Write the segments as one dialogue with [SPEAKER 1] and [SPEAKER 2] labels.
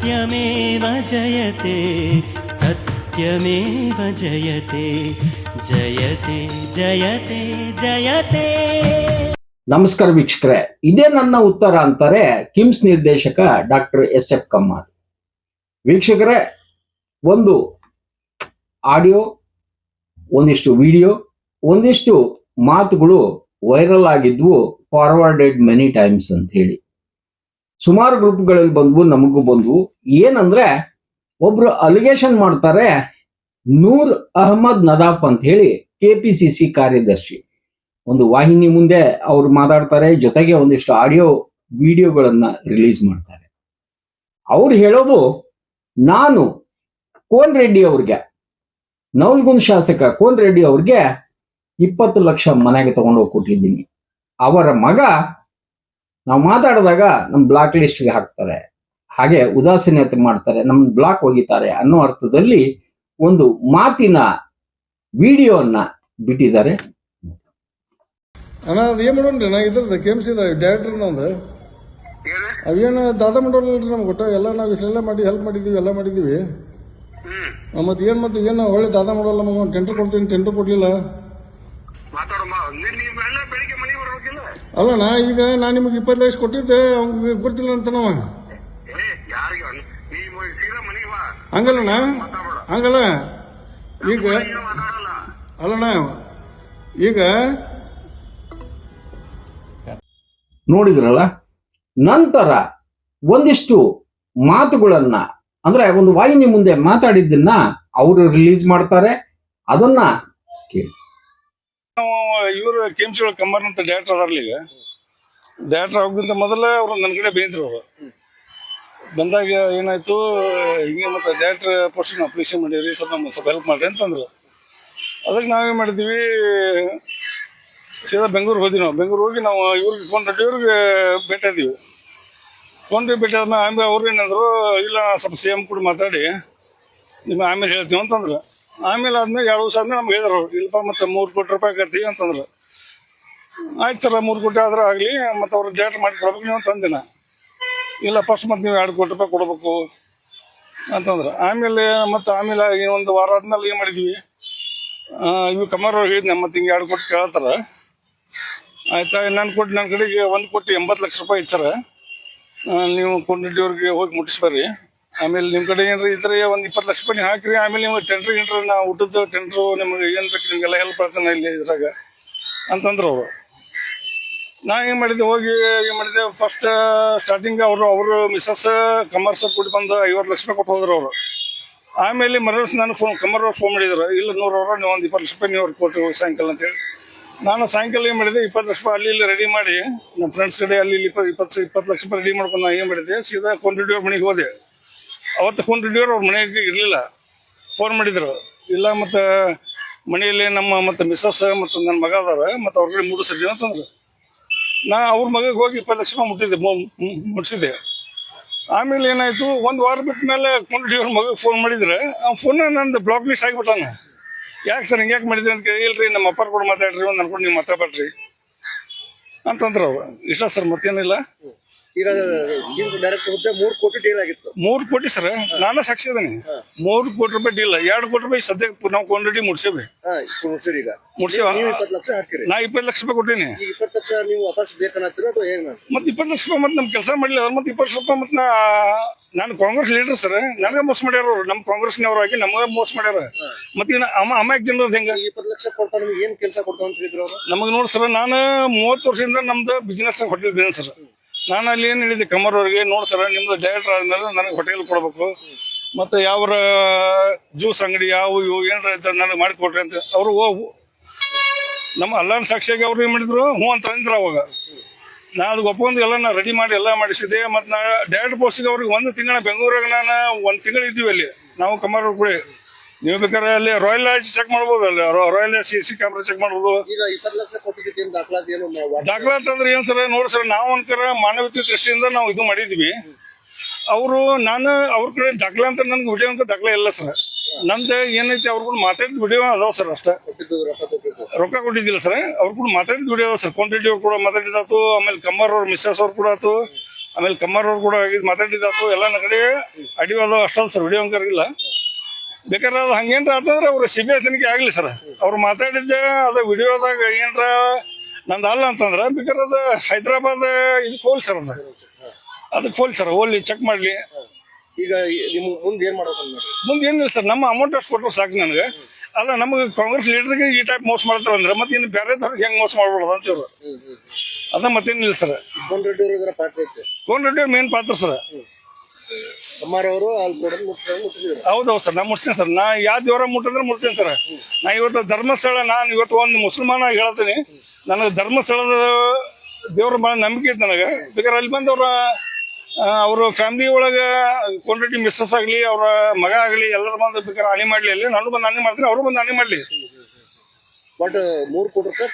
[SPEAKER 1] सत्यमेव जयते सत्यमेव जयते जयते जयते जयते
[SPEAKER 2] ನಮಸ್ಕಾರ ವೀಕ್ಷಕರೇ ಇದೇ ನನ್ನ ಉತ್ತರ ಅಂತಾರೆ ಕಿಮ್ಸ್ ನಿರ್ದೇಶಕ ಡಾಕ್ಟರ್ ಎಸ್ ಎಫ್ ಕಮ್ಮಾರ್ ವೀಕ್ಷಕರೇ ಒಂದು ಆಡಿಯೋ ಒಂದಿಷ್ಟು ವಿಡಿಯೋ ಒಂದಿಷ್ಟು ಮಾತುಗಳು ವೈರಲ್ ಆಗಿದ್ವು ಫಾರ್ವರ್ಡೆಡ್ ಮೆನಿ ಟೈಮ್ಸ್ ಅಂತ ಹೇಳಿ ಸುಮಾರು ಗ್ರೂಪ್ಗಳಲ್ಲಿ ಬಂದ್ವು ನಮಗೂ ಬಂದ್ವು ಏನಂದ್ರೆ ಒಬ್ರು ಅಲಿಗೇಷನ್ ಮಾಡ್ತಾರೆ ನೂರ್ ಅಹಮದ್ ನದಾಫ್ ಅಂತ ಹೇಳಿ ಕೆ ಪಿ ಸಿ ಸಿ ಕಾರ್ಯದರ್ಶಿ. ಒಂದು ವಾಹಿನಿ ಮುಂದೆ ಅವ್ರು ಮಾತಾಡ್ತಾರೆ, ಜೊತೆಗೆ ಒಂದಿಷ್ಟು ಆಡಿಯೋ ವಿಡಿಯೋಗಳನ್ನ ರಿಲೀಸ್ ಮಾಡ್ತಾರೆ. ಅವ್ರು ಹೇಳೋದು, ನಾನು ಕೋನ್ ರೆಡ್ಡಿ ಅವ್ರಿಗೆ ನವಲ್ಗುಂದ್ ಶಾಸಕ ಕೋನ್ ರೆಡ್ಡಿ ಅವ್ರಿಗೆ ಇಪ್ಪತ್ತು ಲಕ್ಷ ಮನೆಗೆ ತಗೊಂಡೋಗಿ ಕೊಟ್ಟಿದ್ದೀನಿ. ಅವರ ಮಗ ನಾವು ಮಾತಾಡಿದಾಗ ನಮ್ಮ ಬ್ಲಾಕ್ ಲಿಸ್ಟ್ಗೆ ಹಾಕ್ತಾರೆ. ಹಾಗೆ ಉದಾಸೀನತೆ ಮಾಡ್ತಾರೆ. ನಮ್ಮ ಬ್ಲಾಕ್ ಒಗಿತಾರೆ ಅನ್ನೋ ಅರ್ಥದಲ್ಲಿ ಒಂದು ಮಾತಿನ ವಿಡಿಯೋನ್ನ ಬಿಟ್ಟಿದ್ದಾರೆ.
[SPEAKER 3] ಅಣ್ಣ ಅದು ಏನು ಮಾಡೋಣ್ರಿ ನಾ ಇದ್ರದ್ದು ಕೆ ಎಂ ಸಿ ಡೈರೆಕ್ಟರ್ ನಮ್ದು
[SPEAKER 4] ಏನು?
[SPEAKER 3] ಅವೇನು ದಾದ ಮಾಡೋಲ್ಲ ನಮ್ಗೆ ಗೊತ್ತ ಎಲ್ಲ ನಾವು ಇಷ್ಟೆಲ್ಲ ಮಾಡಿ ಹೆಲ್ಪ್ ಮಾಡಿದ್ದೀವಿ ಎಲ್ಲ ಮಾಡಿದ್ದೀವಿ
[SPEAKER 4] ಹ್ಮ್.
[SPEAKER 3] ಮತ್ತೆ ಏನು ಮತ್ತೆ ಏನು ಒಳ್ಳೆ ದಾದ ಮಾಡೋಲ್ಲ ನಮಗೆ ಒಂದು ಟೆಂಟರ್ ಕೊಡ್ತೀನಿ ಟೆಂಟರ್ ಕೊಡ್ಲಿಲ್ಲ.
[SPEAKER 4] ಮಾತಾಡಮ್ಮ ನೀ- ನೀವೆಲ್ಲ ಬೆಳಿಗ್ಗೆ ಮನೆಗೆ ಬರ್ಬೇಕಿಲ್ಲ
[SPEAKER 3] ಅಲ್ಲಣ್ಣ ಈಗ ನಾ ನಿಮಗೆ ಇಪ್ಪತ್ತು ಲಕ್ಷ ಕೊಟ್ಟಿದ್ದೆ ಅವ್ನಿಗೆ ಗೊತ್ತಿಲ್ಲ ಅಂತ ನಾವು
[SPEAKER 4] ನೀ
[SPEAKER 3] ಹಂಗಲ್ಲಣ್ಣ ಹಂಗಲ್ಲ ಈಗ ಅಲ್ಲಣ್ಣ ಈಗ
[SPEAKER 2] ನೋಡಿದ್ರಲ್ಲ? ನಂತರ ಒಂದಿಷ್ಟು ಮಾತುಗಳನ್ನ ಅಂದ್ರೆ ಒಂದು ವಾಹಿನಿ ಮುಂದೆ ಮಾತಾಡಿದ್ದನ್ನ ಅವರು ರಿಲೀಸ್ ಮಾಡ್ತಾರೆ. ಅದನ್ನ ಕೇಳಿ
[SPEAKER 3] ನಾವು, ಇವರು ಕೆ ಎಂ ಒಳಗೆ ಕಂಬರ್ ಅಂತ ಡೈರೆಕ್ಟರ್ ಅದಾರಲ್ಲ ಈಗ. ಡೈರೆಕ್ಟರ್ ಆಗೋಕ್ಕಿಂತ ಮೊದಲ ಅವರು ನನ್ನ ಕಡೆ ಬಂದಿದ್ರು ಅವರು. ಬಂದಾಗ ಏನಾಯ್ತು, ಹಿಂಗೆ ಮತ್ತೆ ಡೈರೆಕ್ಟರ್ ಪೋಸ್ಟ್ ಅಪ್ಲಿಕೇಶನ್ ಮಾಡೀವಿ ಸ್ವಲ್ಪ ಸ್ವಲ್ಪ ಹೆಲ್ಪ್ ಮಾಡ್ರಿ ಅಂತಂದ್ರು. ಅದಕ್ಕೆ ನಾವೇನು ಮಾಡಿದ್ವಿ, ಸೀದಾ ಬೆಂಗಳೂರು ಹೋದ್ವಿ ನಾವು. ಬೆಂಗಳೂರು ಹೋಗಿ ನಾವು ಇವ್ರಿಗೆ ಫೋನ್ ಕಟ್ಟಿ ಇವ್ರಿಗೆ ಭೇಟಿ ಫೋನ್ ಭೇಟಿ ಆದ್ಮೇಲೆ ಆಮೇಲೆ ಅವ್ರು ಏನಂದ್ರು, ಇಲ್ಲ ಸ್ವಲ್ಪ ಸಿ ಎಂ ಕೂಡ ಮಾತಾಡಿ ನಿಮ್ಮ ಆಮೇಲೆ ಹೇಳ್ತೀವಿ ಅಂತಂದ್ರು. ಆಮೇಲೆ ಆದ್ಮೇಲೆ ಎರಡು ದಿವಸ ಆದ್ಮೇಲೆ ನಮ್ಗೆ ಹೇಳಿದ್ರು ಇಲ್ಲಪ್ಪ ಮತ್ತೆ ಮೂರು ಕೋಟಿ ರೂಪಾಯಿ ಆಗತ್ತಿ ಅಂತಂದ್ರು. ಆಯ್ತು ಸರ್, ಮೂರು ಕೋಟಿ ಆದ್ರೆ ಆಗಲಿ, ಮತ್ತೆ ಅವ್ರು ಡೇಟ್ ಮಾಡಿ ಕೊಡ್ಬೇಕು ನೀವು ತಂದಿನ. ಇಲ್ಲ ಫಸ್ಟ್ ಮತ್ತೆ ನೀವು ಎರಡು ಕೋಟಿ ರೂಪಾಯಿ ಕೊಡ್ಬೇಕು ಅಂತಂದ್ರೆ. ಆಮೇಲೆ ಮತ್ತೆ ಆಮೇಲೆ ಒಂದು ವಾರ ಆದ್ಮೇಲೆ ಏನು ಮಾಡಿದ್ವಿ? ಇವು ಅವ್ರು ಹೇಳಿದ್ನ, ಮತ್ತೆ ಹಿಂಗೆ ಎರಡು ಕೋಟಿ ಕೇಳ್ತಾರ. ಆಯ್ತಾ ನಾನು ಕೊಟ್ಟು ನನ್ನ ಕಡೆಗೆ ಒಂದು ಕೋಟಿ ಎಂಬತ್ತು ಲಕ್ಷ ರೂಪಾಯಿ ಇತ್ತು ನೀವು ಕೊಂಡಿಡ್ಡಿಯವ್ರಿಗೆ ಹೋಗಿ ಮುಟ್ಟಿಸ್ಬರ್ರಿ ಆಮೇಲೆ ನಿಮ್ಮ ಕಡೆ ಏನ್ರಿ ಥರ ಒಂದು ಇಪ್ಪತ್ತು ಲಕ್ಷ ರೂಪಾಯಿ ಹಾಕ್ರಿ, ಆಮೇಲೆ ನಿಮ್ಗೆ ಟೆಂಡ್ರ್ ಗಿಂಟ್ರ್ ನಾ ಊಟದ ಟೆಂಡ್ರು ನಿಮಗೆ ಏನು ಬೇಕು ನಿಮಗೆಲ್ಲ ಹೆಲ್ಪ್ ಮಾಡ್ತಾನೆ ಇಲ್ಲಿ ಇದ್ರಾಗ ಅಂತಂದ್ರು ಅವರು. ನಾ ಏನು ಮಾಡಿದ್ದೆ, ಹೋಗಿ ಏನು ಮಾಡಿದ್ದೆ ಫಸ್ಟ್ ಸ್ಟಾರ್ಟಿಂಗ್ ಅವರು ಅವರು ಮಿಸಸ್ ಕಮರ್ಸ್ ಕೂಡಿ ಬಂದು ಐವತ್ತು ಲಕ್ಷ ರೂಪಾಯಿ ಕೊಟ್ಟು ಹೋದ್ರು ಅವರು. ಆಮೇಲೆ ಮರಸ್ ನಾನು ಫೋನ್ ಕಮರ್ ಅವ್ರು ಫೋನ್ ಮಾಡಿದ್ರು, ಇಲ್ಲ ನೂರು ಅವರು, ನೀವು ಒಂದು ಇಪ್ಪತ್ತು ಲಕ್ಷ ರೂಪಾಯಿ ನೀವು ಕೊಟ್ಟು ಸಾಯಂಕಾಲ ಅಂತೇಳಿ ನಾನು ಸಾಯಂಕಾಲ ಏನು ಮಾಡಿದೆ, ಇಪ್ಪತ್ತು ಲಕ್ಷ ರೂಪಾಯಿ ಅಲ್ಲಿ ಇಲ್ಲಿ ರೆಡಿ ಮಾಡಿ ನಮ್ಮ ಫ್ರೆಂಡ್ಸ್ ಕಡೆ ಅಲ್ಲಿ ಇಲ್ಲಿ ಇಪ್ಪ- ಇಪ್ಪತ್ತು ಇಪ್ಪತ್ತು ಲಕ್ಷ ರೂಪಾಯಿ ರೆಡಿ ಮಾಡ್ಕೊಂಡು ನಾನು ಏನು ಮಾಡಿದೆ, ಸೀದಾ ಕೊಂಡಿಡಿಯೋ ಮನೆಗೆ ಹೋದೆ. ಅವತ್ತು ಕೊಂಡ್ರೆಡ್ಡಿಯವ್ರು ಅವ್ರ ಮನೆಯಲ್ಲಿ ಇರಲಿಲ್ಲ. ಫೋನ್ ಮಾಡಿದ್ರು. ಇಲ್ಲ ಮತ್ತು ಮನೆಯಲ್ಲಿ ನಮ್ಮ ಮತ್ತು ಮಿಸ್ಸಸ್ ಮತ್ತು ನನ್ನ ಮಗ ಅದಾರ, ಮತ್ತು ಅವ್ರ ಕಡೆ ಮುಡಿಸ್ರಿ ಅಂತಂದ್ರು ನಾ ಅವ್ರ ಮಗಗೆ ಹೋಗಿ ಇಪ್ಪತ್ತು ಲಕ್ಷ ಮುಟ್ಟಿದ್ದೆ, ಮು- ಮು- ಮುಟ್ಸಿದ್ದೆ. ಆಮೇಲೆ ಏನಾಯಿತು, ಒಂದು ವಾರ ಬಿಟ್ಟ ಮೇಲೆ ಕೊಂಡ್ರೆಡ್ಡಿಯವ್ರ ಮಗಗೆ ಫೋನ್ ಮಾಡಿದ್ರೆ, ಆ ಫೋನ್ ನಂದು ಬ್ಲಾಕ್ ಲಿಸ್ಟ್ ಆಗಿಬಿಟ್ಟಂಗೆ ಯಾಕೆ ಸರ್ ಹಿಂಗೆ ಯಾಕೆ ಮಾಡಿದ್ರಿ ಅಂತ ಕೇಳಿ, ಇಲ್ರಿ, ನಮ್ಮ ಅಪ್ಪಾರ ಕೂಡ ಮಾತಾಡ್ರಿ, ಒಂದು ಅನ್ಕೊಂಡು ನೀವು ಮಾತಾಡ್ಬೇಡ್ರಿ ಅಂತಂದ್ರು ಅವ್ರು. ಇಷ್ಟ ಸರ್ ಮತ್ತೇನಿಲ್ಲ.
[SPEAKER 5] ಈಗ ಡೈರೆಕ್ಟ್ ಹುದ್ದೆ ಮೂರು ಕೋಟಿ ಡೀಲ್ ಆಗಿತ್ತು.
[SPEAKER 3] ಮೂರು ಕೋಟಿ ಸರ್ ನಾನು ಸಾಕ್ಷಿ ಅದೀನಿ. ಮೂರು ಕೋಟಿ ರೂಪಾಯಿ ಡೀಲ್ ಎರಡು ಕೋಟಿ ರೂಪಾಯಿ ಸದ್ಯಕ್ಕೆ ನಾವು ಕ್ವಾಂಟಿಟಿ ಮುಡ್ಸೇವಿ.
[SPEAKER 5] ಹಾ ಸರಿ ಈಗ.
[SPEAKER 3] ಮುಡ್ಸೇವ?
[SPEAKER 5] ನೀವು ಇಪ್ಪತ್ತು ಲಕ್ಷ ಹಾಕಿರಿ
[SPEAKER 3] ನಾ ಇಪ್ಪತ್ತು ಲಕ್ಷ ರೂಪಾಯಿ ಕೊಟ್ಟೀನಿ.
[SPEAKER 5] ಇಪ್ಪತ್ತು ಲಕ್ಷ ನೀವು ವಾಪಸ್ ಬೇಕನ್ನತ್ತೀರ ಅಥವಾ ಏನು
[SPEAKER 3] ಮತ್ತೆ ಇಪ್ಪತ್ತು ಲಕ್ಷ ರೂಪಾಯಿ ಮತ್ತೆ ನಮ್ ಕೆಲಸ ಮಾಡಲಿಲ್ಲ ಮತ್ತೆ ಇಪ್ಪತ್ತು ರೂಪಾಯಿ ಮತ್ತೆ ನಾ ನಾನು ಕಾಂಗ್ರೆಸ್ ಲೀಡರ್ ಸರ್ ನನಗೆ ಮೋಸ ಮಾಡ್ಯಾರ ನಮ್ಮ ಕಾಂಗ್ರೆಸ್ನವ್ರಾಗಿ ನಮಗ ಮೋಸ ಮಾಡ್ಯಾರ. ಮತ್ತೆ ಅಮ್ಮ ಅಮ್ಮ ಜನರದ್ದು ಹೆಂಗ?
[SPEAKER 5] ಇಪ್ಪತ್ತು ಲಕ್ಷ ಕೊಡ್ತಾರೆ ನಿಮ್ಗೆ ಏನ್ ಕೆಲಸ ಕೊಡ್ತಾವ ಅಂತ ಹೇಳಿದ್ರು
[SPEAKER 3] ನಮಗೆ ನೋಡಿ ಸರ್ ನಾನು ಮೂವತ್ತು ವರ್ಷದಿಂದ ನಮ್ದು ಬಿಸ್ನೆಸ್ ಹೋಟೆಲ್ ಬಿಸ್ನೆಸ್ ಸರ್. ನಾನು ಅಲ್ಲಿ ಏನು ಹೇಳಿದ್ದೆ ಕಮರ್ ಅವ್ರಿಗೆ, ನೋಡಿ ಸರ್, ನಿಮ್ದು ಡೈರೆಕ್ಟರ್ ಆದ್ಮೇಲೆ ನನಗೆ ಹೋಟೆಲ್ ಕೊಡಬೇಕು. ಮತ್ತೆ ಯಾವ ಜ್ಯೂಸ್ ಅಂಗಡಿ, ಯಾವ ಇವು ಏನಾರ ಇದ್ರೆ ನನಗೆ ಮಾಡಿಕೊಡ್ರಿ ಅಂತ. ಅವರು ನಮ್ಮ ಅಲ್ಲಾನ್ ಸಾಕ್ಷಿಯಾಗಿ ಅವ್ರು ಏನು ಮಾಡಿದ್ರು, ಹ್ಞೂ ಅಂತ ಅಂದ್ರು ಅವಾಗ. ನಾ ಅದು ಒಪ್ಕೊಂಡು ಎಲ್ಲ ನಾ ರೆಡಿ ಮಾಡಿ ಎಲ್ಲ ಮಾಡಿಸಿದೆ ಮತ್ತು ನಾ ಡೈರೆಕ್ಟ್ ಪೋಸ್ಟಿಗೆ ಅವ್ರಿಗೆ ಒಂದು ತಿಂಗಳ, ಬೆಂಗಳೂರಾಗ ನಾನು ಒಂದು ತಿಂಗಳು ಇದ್ದೀವಿ ಅಲ್ಲಿ. ನಾವು ಕಮರ್ ಕೂಡ. ನೀವು ಬೇಕಾದ್ರೆ ಅಲ್ಲಿ ರಾಯಲ್ ಲಾಜ್ ಚೆಕ್ ಮಾಡ್ಬೋದು ಅಲ್ಲಿ royal C C camera check ಮಾಡ್ಬೋದು.
[SPEAKER 5] ಈಗ ಇಪ್ಪತ್ತು ಲಕ್ಷ ದಾಖಲಾತಿ ಏನು
[SPEAKER 3] ದಾಖಲಾತಿ ಅಂದ್ರೆ ಏನ್ ಸರ್ ನೋಡಿ ಸರ್ ನಾವು ಅನ್ಕರ ಮಾನವೀಯತೆ ದೃಷ್ಟಿಯಿಂದ ನಾವು ಇದು ಮಾಡಿದ್ವಿ. ಅವರು ನಾನು ಅವ್ರ ಕಡೆ ದಾಖಲೆ ಅಂತ ನನ್ಗೆ ವಿಡಿಯೋ ಅಂತ ದಾಖಲೆ ಇಲ್ಲ ಸರ್. ನಂದು ಏನೈತಿ ಅವ್ರ ಕೂಡ ಮಾತಾಡಿದ ವಿಡಿಯೋ ಅದಾವ ಸರ್ ಅಷ್ಟೇ.
[SPEAKER 5] ರೊಕ್ಕ ಕೊಟ್ಟಿದ್ದು.
[SPEAKER 3] ರೊಕ್ಕ ಕೊಟ್ಟಿದ್ದಿಲ್ಲ ಸರ್ ಅವ್ರ ಕೂಡ ಮಾತಾಡಿದ ವಿಡಿಯೋ ಅದಾವ ಸರ್. ಕ್ವಾಂಟಿಟಿ ಅವ್ರು ಕೂಡ ಮಾತಾಡಿದಾತು ಆಮೇಲೆ ಕಮ್ಮರ್ ಅವ್ರ ಮಿಸ್ಸಸ್ ಅವ್ರು ಕೂಡ ಆತು ಆಮೇಲೆ ಕಮ್ಮರ್ ಅವ್ರು ಕೂಡ ಮಾತಾಡಿದಾತು ಎಲ್ಲ ನನ್ನ ಕಡೆ ಅಡಿಯೋ ಅದಾವ ಅಷ್ಟಲ್ಲ ಸರ್ ವಿಡಿಯೋ ಅಂಕರ್ ಇಲ್ಲ ಬೇಕಾದ್ರೆ ಅದು ಹಂಗೇನ್ರ ಆತಂದ್ರೆ ಅವ್ರು ಸಿ ಬಿ ಐ ತನಿಖೆ ಆಗಲಿ ಸರ್. ಅವ್ರು ಮಾತಾಡಿದ್ದೆ ಅದು ವಿಡಿಯೋದಾಗ ಏನ್ರ ನಂದು ಅಲ್ಲ ಅಂತಂದ್ರೆ ಬೇಕಾದ್ರೆ ಅದು ಹೈದರಾಬಾದ್ ಇದು ಹೋಲ್ ಸರ್ ಅದು. ಅದಕ್ಕೆ ಹೋಲ್ ಸರ್ ಹೋಲಿ ಚೆಕ್ ಮಾಡಲಿ.
[SPEAKER 5] ಈಗ ನಿಮ್ಮ ಮುಂದೆ ಏನು ಮಾಡ್ಬೇಕು
[SPEAKER 3] ಮುಂದೆ ಏನಿಲ್ಲ ಸರ್ ನಮ್ಮ ಅಮೌಂಟ್ ಅಷ್ಟು ಕೊಟ್ಟರು ಸಾಕು ನನಗೆ. ಅಲ್ಲ ನಮಗೆ ಕಾಂಗ್ರೆಸ್ ಲೀಡರ್ಗೆ ಈ ಟೈಪ್ ಮೋಸ ಮಾಡ್ತಾರೆ ಅಂದ್ರೆ ಮತ್ತೆ ಇನ್ನು ಬೇರೆದವ್ರಿಗೆ ಹೆಂಗೆ ಮೋಸ ಮಾಡ್ಬಿಡೋದು ಅಂತೀವ್ರು ಅದ ಮತ್ತೇನಿಲ್ಲ ಸರ್.
[SPEAKER 5] ಕೋನ್ ರೆಡ್ಡಿ ಅವ್ರಿಗೆ
[SPEAKER 3] ಕೋನ್ ರೆಡ್ಡಿ ಮೇನ್ ಪಾತ್ರ ಸರ್. ಹೌದೌದು ಸರ್ ನಾ ಮುಟ್ತೀನಿ ಸರ್. ನಾ ಯಾವ ದೇವರ ಮುಟ್ಟಿದ್ರೆ ಮುಟ್ತೀನಿ ಸರ್. ನಾ ಇವತ್ತು ಧರ್ಮಸ್ಥಳ ನಾನು ಇವತ್ತು ಒಂದು ಮುಸಲ್ಮಾನ ಹೇಳ್ತೀನಿ. ನನಗೆ ಧರ್ಮಸ್ಥಳದ ದೇವ್ರ ಭಾಳ ನಂಬಿಕೆ ಇತ್ತು ನನಗೆ. ಬೇಕಾದ್ರೆ ಅಲ್ಲಿ ಬಂದವ್ರ ಅವ್ರ ಅವ್ರ ಫ್ಯಾಮಿಲಿ ಒಳಗೆ ಕ್ವಾಂಟಿಟಿ ಮಿಸ್ಸಸ್ ಆಗಲಿ ಅವ್ರ ಮಗ ಆಗಲಿ ಎಲ್ಲರೂ ಬಂದು ಬೇಕಾದ್ರೆ ಹಾನಿ ಮಾಡಲಿ. ಅಲ್ಲಿ ನಾನು ಬಂದು ಹಾನಿ ಮಾಡ್ತೀನಿ ಅವರು ಬಂದು ಹಾನಿ ಮಾಡಲಿ.
[SPEAKER 5] ಬಟ್ ಮೂರ್ ಕೋಟಿ ರೂಪಾಯಿ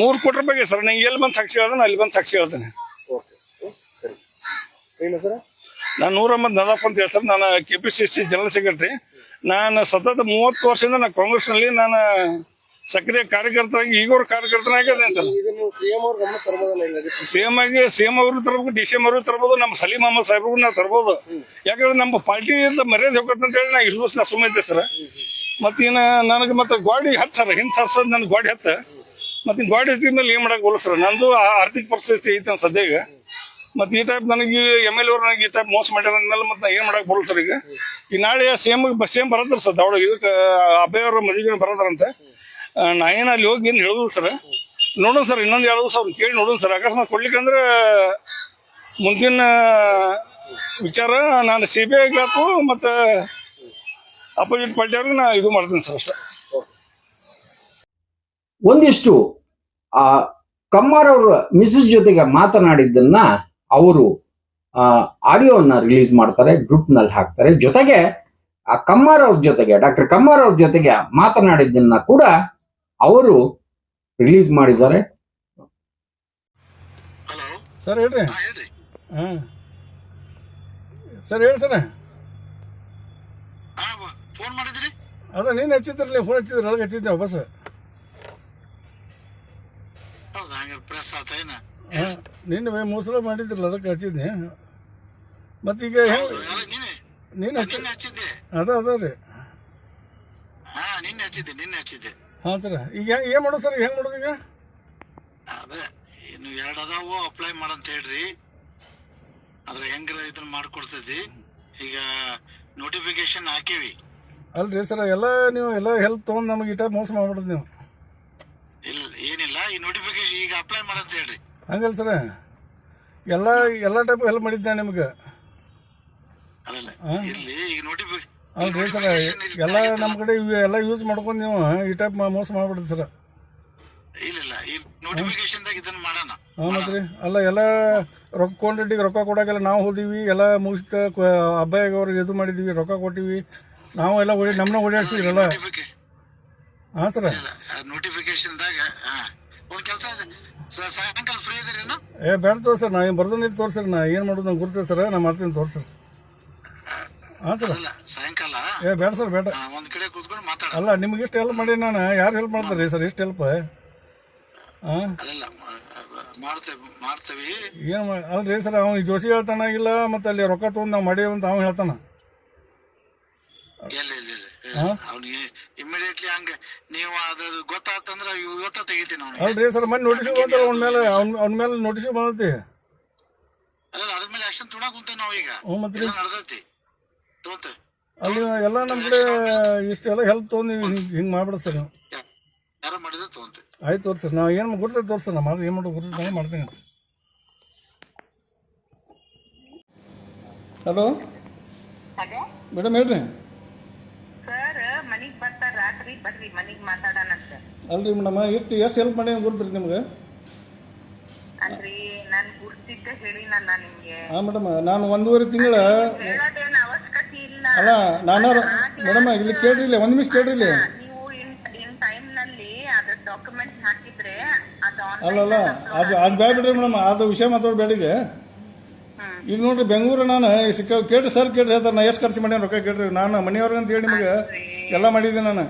[SPEAKER 3] ಮೂರು ಕೋಟಿ ರೂಪಾಯಿಗೆ ಸರ್ ನಂಗೆ ಎಲ್ಲಿ ಬಂದು ಸಾಕ್ಷಿ ಹೇಳ್ದೆ ಅಲ್ಲಿ ಬಂದು ಸಾಕ್ಷಿ ಹೇಳ್ತೇನೆ.
[SPEAKER 5] ಓಕೆ ಸರಿ. ಏನು ಸರ್
[SPEAKER 3] ನಾನು ನೂರ ಅಹಮದ್ ನದಾಫ್ ಅಂತ ಹೇಳಿ ನಾನು K P C C general secretary. ನಾನು ಸತತ ಮೂವತ್ತು ವರ್ಷದಿಂದ ನಾನು ಕಾಂಗ್ರೆಸ್ನಲ್ಲಿ ನಾನು ಸಕ್ರಿಯ ಕಾರ್ಯಕರ್ತರಾಗಿ ಈಗವ್ರ ಕಾರ್ಯಕರ್ತನಾಗಿದ್ದೇನೆ
[SPEAKER 5] ಇದನ್ನು ಸಿಎಂ
[SPEAKER 3] ಆಗಿ ಸೇಮ್ ಅವರು ತರಬೇಕು, ಡಿ ಸಿ ಎಂ ಅವರು ತರ್ಬೋದು, ನಮ್ಮ ಸಲೀಂ ಅಹಮದ್ ಸಾಹೇಬ್ರಿಗೂ ನಾವು ತರ್ಬೋದು. ಯಾಕಂದ್ರೆ ನಮ್ಮ ಪಾರ್ಟಿಯಿಂದ ಮರ್ಯಾದೆ ಹೋಗುತ್ತೆ ಅಂತ ಹೇಳಿ ನಾ ಇಷ್ಟು ವರ್ಷ ನಾ ಸುಮ್ಮನೆ ಸರ್. ಮತ್ತೆ ನನಗೆ ಮತ್ತೆ ಗಾಡಿ ಹತ್ತು ಸರ್, ಹಿಂದೆ ಸರ್ಸೋದು ನನ್ನ ಗಾಡಿ ಹತ್ತ. ಮತ್ತೆ ಗಾಡಿ ಹತ್ತಿದ ಮೇಲೆ ಏನು ಮಾಡಕ್ ಸರ್? ನಂದು ಆರ್ಥಿಕ ಪರಿಸ್ಥಿತಿ ಐತೆ ಸದ್ಯಾಗ ಮತ್ತೆ ಈ ಟೈಪ್ ನನಗೆ ಎಂ ಎಲ್ ಅವ್ರು ನನಗೆ ಈ ಟೈಪ್ ಮೋಸ ಮಾಡ್ಯಾರ ಮತ್ತೆ ನಾ ಏನು ಮಾಡಕ್ ಬರಲ್ಲ ಸರ್ ಈಗ. ಈ ನಾಳೆ ಸೇಮ್ ಸೇಮ್ ಬರತ್ತಾರ ಸರ್ ದಾವಡ ಇದಕ್ಕೆ ಅಭಯವ್ರ ಮದುವೆ ಮದುವೆಗೆ ಬರತ್ತಾರಂತೆ? ನಾ ಏನು ಅಲ್ಲಿ ಹೋಗಿ ಏನು ಹೇಳುದು ಸರ್. ನೋಡೋಣ ಸರ್, ಇನ್ನೊಂದು ಎರಡು ದಿವಸ ಅವ್ರು ಕೇಳಿ ನೋಡೋಣ ಸರ್. ಅಕಸ್ಮಾತ್ ಕೊಡ್ಲಿಕ್ಕಂದ್ರೆ ಮುಂದಿನ ವಿಚಾರ ನಾನು ಸಿ ಬಿ ಐಗಾತು ಮತ್ತು ಅಪೋಸಿಟ್ ಪಾರ್ಟಿಯವ್ರಿಗೆ ನಾ ಇದು ಮಾಡ್ತೀನಿ ಸರ್ ಅಷ್ಟೇ.
[SPEAKER 2] ಒಂದಿಷ್ಟು, ಆ, ಕಮ್ಮಾರ್ ಅವ್ರ ಮಿಸಸ್ ಜೊತೆಗೆ ಮಾತನಾಡಿದ್ದನ್ನ ಅವರು ಆಡಿಯೋನ ರಿಲೀಸ್ ಮಾಡ್ತಾರೆ ಗ್ರೂಪ್ನಲ್ಲಿ ಹಾಕ್ತಾರೆ. ಜೊತೆಗೆ ಆ ಕಮ್ಮಾರ್ ಅವ್ರ ಜೊತೆಗೆ ಡಾಕ್ಟರ್ ಕಮ್ಮಾರ್ ಅವ್ರ ಜೊತೆಗೆ ಮಾತನಾಡಿದ್ದನ್ನ ಕೂಡ ಅವರು ರಿಲೀಸ್ ಮಾಡಿದ್ದಾರೆ.
[SPEAKER 3] ಸರ್ ಹೇಳ್ರಿ.
[SPEAKER 4] ಹಾ ಹೇಳ್ರಿ.
[SPEAKER 3] ಹಾಂ. ಸರ್ ಹೇಳಿ ಸರ್.
[SPEAKER 4] ಫೋನ್ ಮಾಡಿದ್ರಿ?
[SPEAKER 3] ಅದ ನೀನು ಹಚ್ಚಿದ್ರಲ್ಲ ಫೋನ್ ಹಚ್ಚಿದ್ರಿ ಅದಕ್ಕೆ ಹಚ್ಚಿದ್ದೆ ವಾಪಸ್.
[SPEAKER 4] ಹೌದಾ ಹಂಗಾರೆ ಪ್ರೆಸ್ ಆತ
[SPEAKER 3] ನಿನ್ನೆ ಮೋಸಲ ಮಾಡಿದ್ರಲ್ಲ ಅದಕ್ಕೆ ಹಚ್ಚಿದ್ದೆ. ಮತ್ತೀಗ
[SPEAKER 4] ನೀನೆ
[SPEAKER 3] ಹಚ್ಚಿ ಅದ ಅದ ರೀ.
[SPEAKER 4] ಹಾ ನಿನ್ನೆ ಹಚ್ಚಿದ್ದೆ ನಿನ್ನೆ ಹಚ್ಚಿದ್ದೆ.
[SPEAKER 3] ಹಾಂ ಸರ ಈಗ ಹೆಂಗೆ ಏನು ಮಾಡೋದು ಸರ್ ಹೆಂಗೆ ಮಾಡೋದು ಈಗ?
[SPEAKER 4] ಅದೇ ಇನ್ನು ಎರಡು ಅದಾವು ಅಪ್ಲೈ ಮಾಡಂತ ಹೇಳ್ರಿ. ಅದ್ರ ಹೆಂಗ್ರ ಇದನ್ನ ಮಾಡ್ಕೊಡ್ತೈತಿ ಈಗ ನೋಟಿಫಿಕೇಶನ್ ಹಾಕೀವಿ.
[SPEAKER 3] ಅಲ್ರಿ ಸರ್ ಎಲ್ಲ ನೀವು ಎಲ್ಲ ಹೆಲ್ಪ್ ತೊಗೊಂಡು ನಮಗೆ ಇಟ್ಟ ಮೋಸ ಮಾಡ್ಬಿಡೋದು ನೀವು.
[SPEAKER 4] ಇಲ್ಲ ಏನಿಲ್ಲ ಈ ನೋಟಿಫಿಕೇಶನ್ ಈಗ ಅಪ್ಲೈ ಮಾಡಂತ ಹೇಳ್ರಿ.
[SPEAKER 3] ಹಂಗಲ್ಲ ಸರ. ಎಲ್ಲ ಎಲ್ಲ ಟೈಪ್ ಹೆಲ್ಪ್ ಮಾಡಿದ್ದೆ ನಿಮ್ಗೆ. ಹೌದು ಸರ್ ಎಲ್ಲ ನಮ್ಮ ಕಡೆ ಎಲ್ಲ ಯೂಸ್ ಮಾಡ್ಕೊಂಡು ನೀವು ಈ ಟೈಪ್ ಮೋಸ ಮಾಡ್ಬಿಡ್ರಿ ಸರ್. ಹಾಂ ಮತ್ತೆ ರೀ ಅಲ್ಲ ಎಲ್ಲ ರೊಕ್ಕ ಕ್ವಾಂಟಿಟಿಗೆ ರೊಕ್ಕ ಕೊಡೋಕೆಲ್ಲ ನಾವು ಹೋದಿವಿ ಎಲ್ಲ ಮುಗಿಸ್ತ ಅಬ್ಬಾಯಿಗೆ ಅವ್ರಿಗೆ ಇದು ಮಾಡಿದ್ದೀವಿ ರೊಕ್ಕ ಕೊಟ್ಟಿವಿ. ನಾವು ಎಲ್ಲ ಓಡಿ ನಮ್ಮನ್ನ ಓಡಾಡ್ಸಿದ್ರಲ್ಲ ಹಾಂ ಸರ್
[SPEAKER 4] ನೋಟಿಫಿಕೇಶನ್ದಾಗ ಒಂದು ಕೆಲಸ ಇದೆ. ಸಾಯಂಕಾಲ ಫ್ರೀ ಇದ್ದೀರೇನು
[SPEAKER 3] ಏ ಬೇಡ ತೋರ್ಸರ್ ನಾ ಏನು ಬರ್ದು ನಿಂತು ತೋರ್ಸರ್ ನಾ ಏನು ಮಾಡೋದು ನಂಗೆ ಗುರ್ತದೆ ಸರ್ ನಾ ಮಾಡ್ತೀನಿ ತೋರ್ಸರ್ ಹಾಂ ಸರ್?
[SPEAKER 4] ಅಲ್ಲ ಸಾಯಂಕಾಲ?
[SPEAKER 3] ಏ ಬೇಡ ಸರ್ ಬೇಡ.
[SPEAKER 4] ಆ, ಒಂದ್ ಕಡೆ ಕೂತ್ಕೊಂಡು ಮಾತಾಡ
[SPEAKER 3] ಅಲ್ಲ ನಿಮ್ಗೆ ಇಷ್ಟು ಹೆಲ್ಪ್ ಮಾಡಿ ನಾನು ಯಾರು ಹೆಲ್ಪ್ ಮಾಡ್ತಾರೆ ಸರ್ ಇಷ್ಟು ಹೆಲ್ಪ್ ಹಾಂ?
[SPEAKER 4] ಮಾಡ್ತೇವೆ ಮಾಡ್ತೇವಿ.
[SPEAKER 3] ಏನು ಮಾಡಿ ಅಲ್ರಿ ಸರ್ ಅವ್ನು ಜೋಶಿ ಹೇಳ್ತಾನ ಇಲ್ಲ ಮತ್ತು ಅಲ್ಲಿ ರೊಕ್ಕ ತೊಗೊಂಡು ನಾವು ಮಾಡೀವಿ ಅಂತ ಅವ್ನು ಹೇಳ್ತಾನ ಹಾ?
[SPEAKER 4] ಅವ್ನಿಗೆ ಇಮಿಡಿಯೇಟ್ಲಿ ಹಂಗ. ನೀವು ಅದ್ರ ಗೊತ್ತಾತಂದ್ರ ಇವತ್ತ ತೆಗಿತೀನಿ ಅವ್ನು
[SPEAKER 3] ಅಲ್ರಿ ಸರ್ ಮನ್ ನೋಟಿಸ್ ಬಂತಲ್ಲ ಅವ್ನ ಮೇಲೆ ಅವ್ನ ಅವ್ನ ಮೇಲೆ ನೋಟಿಸ್ ಬಂದತಿ?
[SPEAKER 4] ಅಲ್ಲ ಅದ್ರ ಮೇಲೆ ಆಕ್ಷನ್ ತೊಗೊಳಕ್ ಕುಂತೇವ್ ನಾವು ಈಗ.
[SPEAKER 3] ಹ್ಞೂ ಮತ್ತೆ ರೀ.
[SPEAKER 4] ನಡ್ದೈತಿ. ತಗೊಂತೇವೆ
[SPEAKER 3] ಅಲ್ಲಿ ಎಲ್ಲ ನಮ್ಮ ಕಡೆ ಇಷ್ಟೆಲ್ಲ ಹೆಲ್ಪ್ ತೊಗೊಂಡು ಹಿಂಗೆ ಹಿಂಗೆ ಮಾಡ್ಬಿಡ ಸರ್ ನೀವು.
[SPEAKER 4] ಯಾರ ಮಾಡಿದ್ರೆ
[SPEAKER 3] ಆಯ್ತು ತೋರ್ಸರ್ ನಾವು ಏನು ಗುರ್ತೈತೆ ತೋರ್ಸರ್ ನಮ್ಮ ಅದು ಏನು ಮಾಡೋದು ಗುರ್ತೈತೆ ಮಾಡ್ತೀನಿ ಅಂತ. ಹಲೋ
[SPEAKER 6] ಹಲೋ
[SPEAKER 3] ಮೇಡಮ್ ಹೇಳ್ರಿ
[SPEAKER 6] ಸರ್ ಮನಿಗ್ ಬರ್ತಾರ ರಾತ್ರಿ ಬರ್ರಿ ಮನೆಗೆ ಮಾತಾಡೋಣಂತೆ
[SPEAKER 3] ಅಲ್ರಿ ಮೇಡಮ್ ಎಷ್ಟು ಎಷ್ಟು ಹೆಲ್ಪ್ ಮಾಡಿ ಗುರ್ತ್ರಿ ನಿಮ್ಗೆ?
[SPEAKER 6] ಅಂದ್ರಿ ನಾನು ಗುರ್ತಿದ್ದೆ ಹೇಳಿ ನಾನು ನಿಮ್ಗೆ.
[SPEAKER 7] ಹಾಂ ಮೇಡಮ್ ನಾನು ಒಂದೂವರೆ ತಿಂಗಳ
[SPEAKER 6] ಹೇಳೋದೇನ್ ಅವಶ್ಯಕತೆ ಇಲ್ಲ.
[SPEAKER 7] ಅಲ್ಲ ನಾನು ಮೇಡಮ್ ಇಲ್ಲಿ ಕೇಳ್ರಿ ಇಲ್ಲಿ ಒಂದು ನಿಮಿಷ ಕೇಳ್ರಿ ಇಲ್ಲಿ
[SPEAKER 6] ನೀವು ಇನ್ ಇನ್ ಟೈಮ್ನಲ್ಲಿ ಅದ್ರ ಡಾಕ್ಯುಮೆಂಟ್ಸ್ ಹಾಕಿದ್ರೆ ಅದು
[SPEAKER 7] ಅದು ಅದು ಬೇಡ ಬಿಡ್ರಿ ಮೇಡಮ್ ಅದು ವಿಷಯ ಮಾತಾಡಬೇಡ ಈಗ. ಈಗ ನೋಡ್ರಿ ಬೆಂಗಳೂರು ನಾನು ಸಿಕ್ಕ ಕೇಳ್ರಿ ಸರ್ ಕೇಳ್ರಿ ಹೇಳ್ತಾರೆ ನಾ ಎಷ್ಟು ಖರ್ಚು ಮಾಡೇನಿ ರೊಕ್ಕ ಕೇಳ್ರಿ. ನಾನು ಮನೆಯವ್ರಿಗೆ ಅಂತ ಹೇಳಿ ನಿಮಗೆ ಎಲ್ಲ ಮಾಡಿದ್ದೆ ನಾನು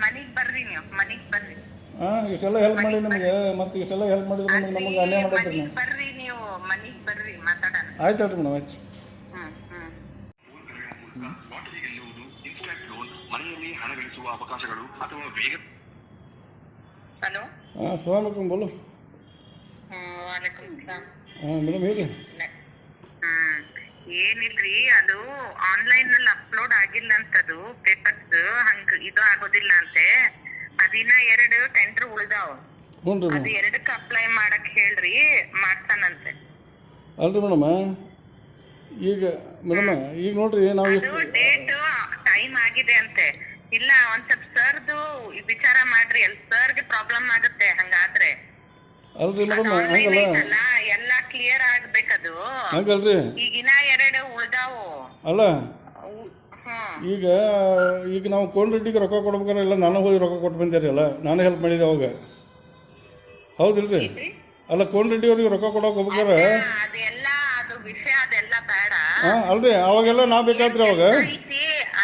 [SPEAKER 6] ಮನಿಗ್ ಬರ್ರಿ ನೀವು ಮನಿಗ್ ಬರ್ರಿ
[SPEAKER 7] ಹಾಂ ಇಷ್ಟೆಲ್ಲ ಹೆಲ್ಪ್ ಮಾಡಿ ನಿಮಗೆ. ಮತ್ತೆ ಇಷ್ಟೆಲ್ಲ ಹೆಲ್ಪ್ ಮಾಡಿದ್ರೆ ನಿಮಗೆ ನಮಗೆ ಅನ್ಯಾಯ ಮಾಡತ್ರಿ ನೀವು.
[SPEAKER 6] ಬರ್ರಿ ನೀವು ಮನಿಗ್ ಬರ್ರಿ ಮಾತಾಡೋಣ.
[SPEAKER 7] ಆಯ್ತು ಹೇಳ್ರಿ ಮೇಡಮ್ ಆಯ್ತು.
[SPEAKER 6] ಹ್ಮ್ ಲೋನ್
[SPEAKER 4] ಮನೆಯಲ್ಲಿ ಹಣ ಗಳಿಸುವ ಅವಕಾಶಗಳು ಅಥವಾ ವೇಗ
[SPEAKER 6] ಹಲೋ
[SPEAKER 7] ಹಾಂ ಬೋಲು ಹಾಂ ಮೇಡಮ್
[SPEAKER 6] ಏನಿಲ್ರಿ ಅದು ಆನ್ಲೈನ್ ಅಲ್ಲಿ ಅಪ್ಲೋಡ್ ಆಗಿಲ್ಲ ಅಂತದು ಪೇಪರ್ಸ್ ಹಂಗ ಇದು ಆಗೋದಿಲ್ಲ ಅಂತೆ. ಅದಿನ ಎರಡು ಟೆಂಡರ್ ಉಳ್ದಾವ
[SPEAKER 7] ಹ್ಞೂ
[SPEAKER 6] ಅದು ಎರಡಕ್ಕೆ ಅಪ್ಲೈ ಮಾಡಕ್ ಹೇಳ್ರಿ ಮಾಡ್ತಾನಂತೆ.
[SPEAKER 7] ಅಲ್ರಿ ಮೇಡಮ್. ಈಗ ಮೇಡಮ್ ಈಗ ನೋಡ್ರಿ ನಾವು
[SPEAKER 6] ಅದು
[SPEAKER 7] ಎಷ್ಟು
[SPEAKER 6] ಡೇಟ್ ಟೈಮ್ ಆಗಿದೆ ಅಂತೆ. ಇಲ್ಲ ಒಂದ್ ಸ್ವಲ್ಪ ಸರ್ದು ವಿಚಾರ ಮಾಡ್ರಿ ಎಲ್ ಸರ್ಗೆ ಪ್ರಾಬ್ಲಮ್ ಆಗುತ್ತೆ ಹಂಗಾದ್ರೆ.
[SPEAKER 7] ಅಲ್ರಿ ಮೇಡಮ್ ಹಂಗಲ್ಲ.
[SPEAKER 6] ಎಲ್ಲಾ ಕ್ಲಿಯರ್ ಆಗ್ಬೇಕದು.
[SPEAKER 7] ಹಂಗಲ್ರಿ.
[SPEAKER 6] ಈಗಿನ ಎರಡು ಉಳ್ದಾವು.
[SPEAKER 7] ಅಲ್ಲ. ಈಗ ಈಗ ನಾವು ಕೋನ್ ರೆಡ್ಡಿಗೆ ರೊಕ್ಕ ಕೊಡ್ಬೇಕಾರೆ ಇಲ್ಲ ನಾನು ಹೋಗಿ ರೊಕ್ಕ ಕೊಟ್ಟು ಬಂದೇರಿ ಅಲ್ಲ? ನಾನು ಹೆಲ್ಪ್ ಮಾಡಿದೆ ಅವಾಗ. ಹೌದಿಲ್ರಿ? ಅಲ್ಲ ಕೋನ್ ರೆಡ್ಡಿ ಅವ್ರಿಗೆ ರೊಕ್ಕ ಕೊಡೋಕೆ ಹೋಗ್ಬೇಕಾರೆ
[SPEAKER 6] ಹಾ, ಅದೆಲ್ಲ ಅದು ವಿಷಯ ಅದೆಲ್ಲ ಬೇಡ.
[SPEAKER 7] ಹಾಂ ಅಲ್ರಿ ಅವಾಗೆಲ್ಲ ನಾ ಬೇಕಾತ್ರಿ ಅವಾಗ.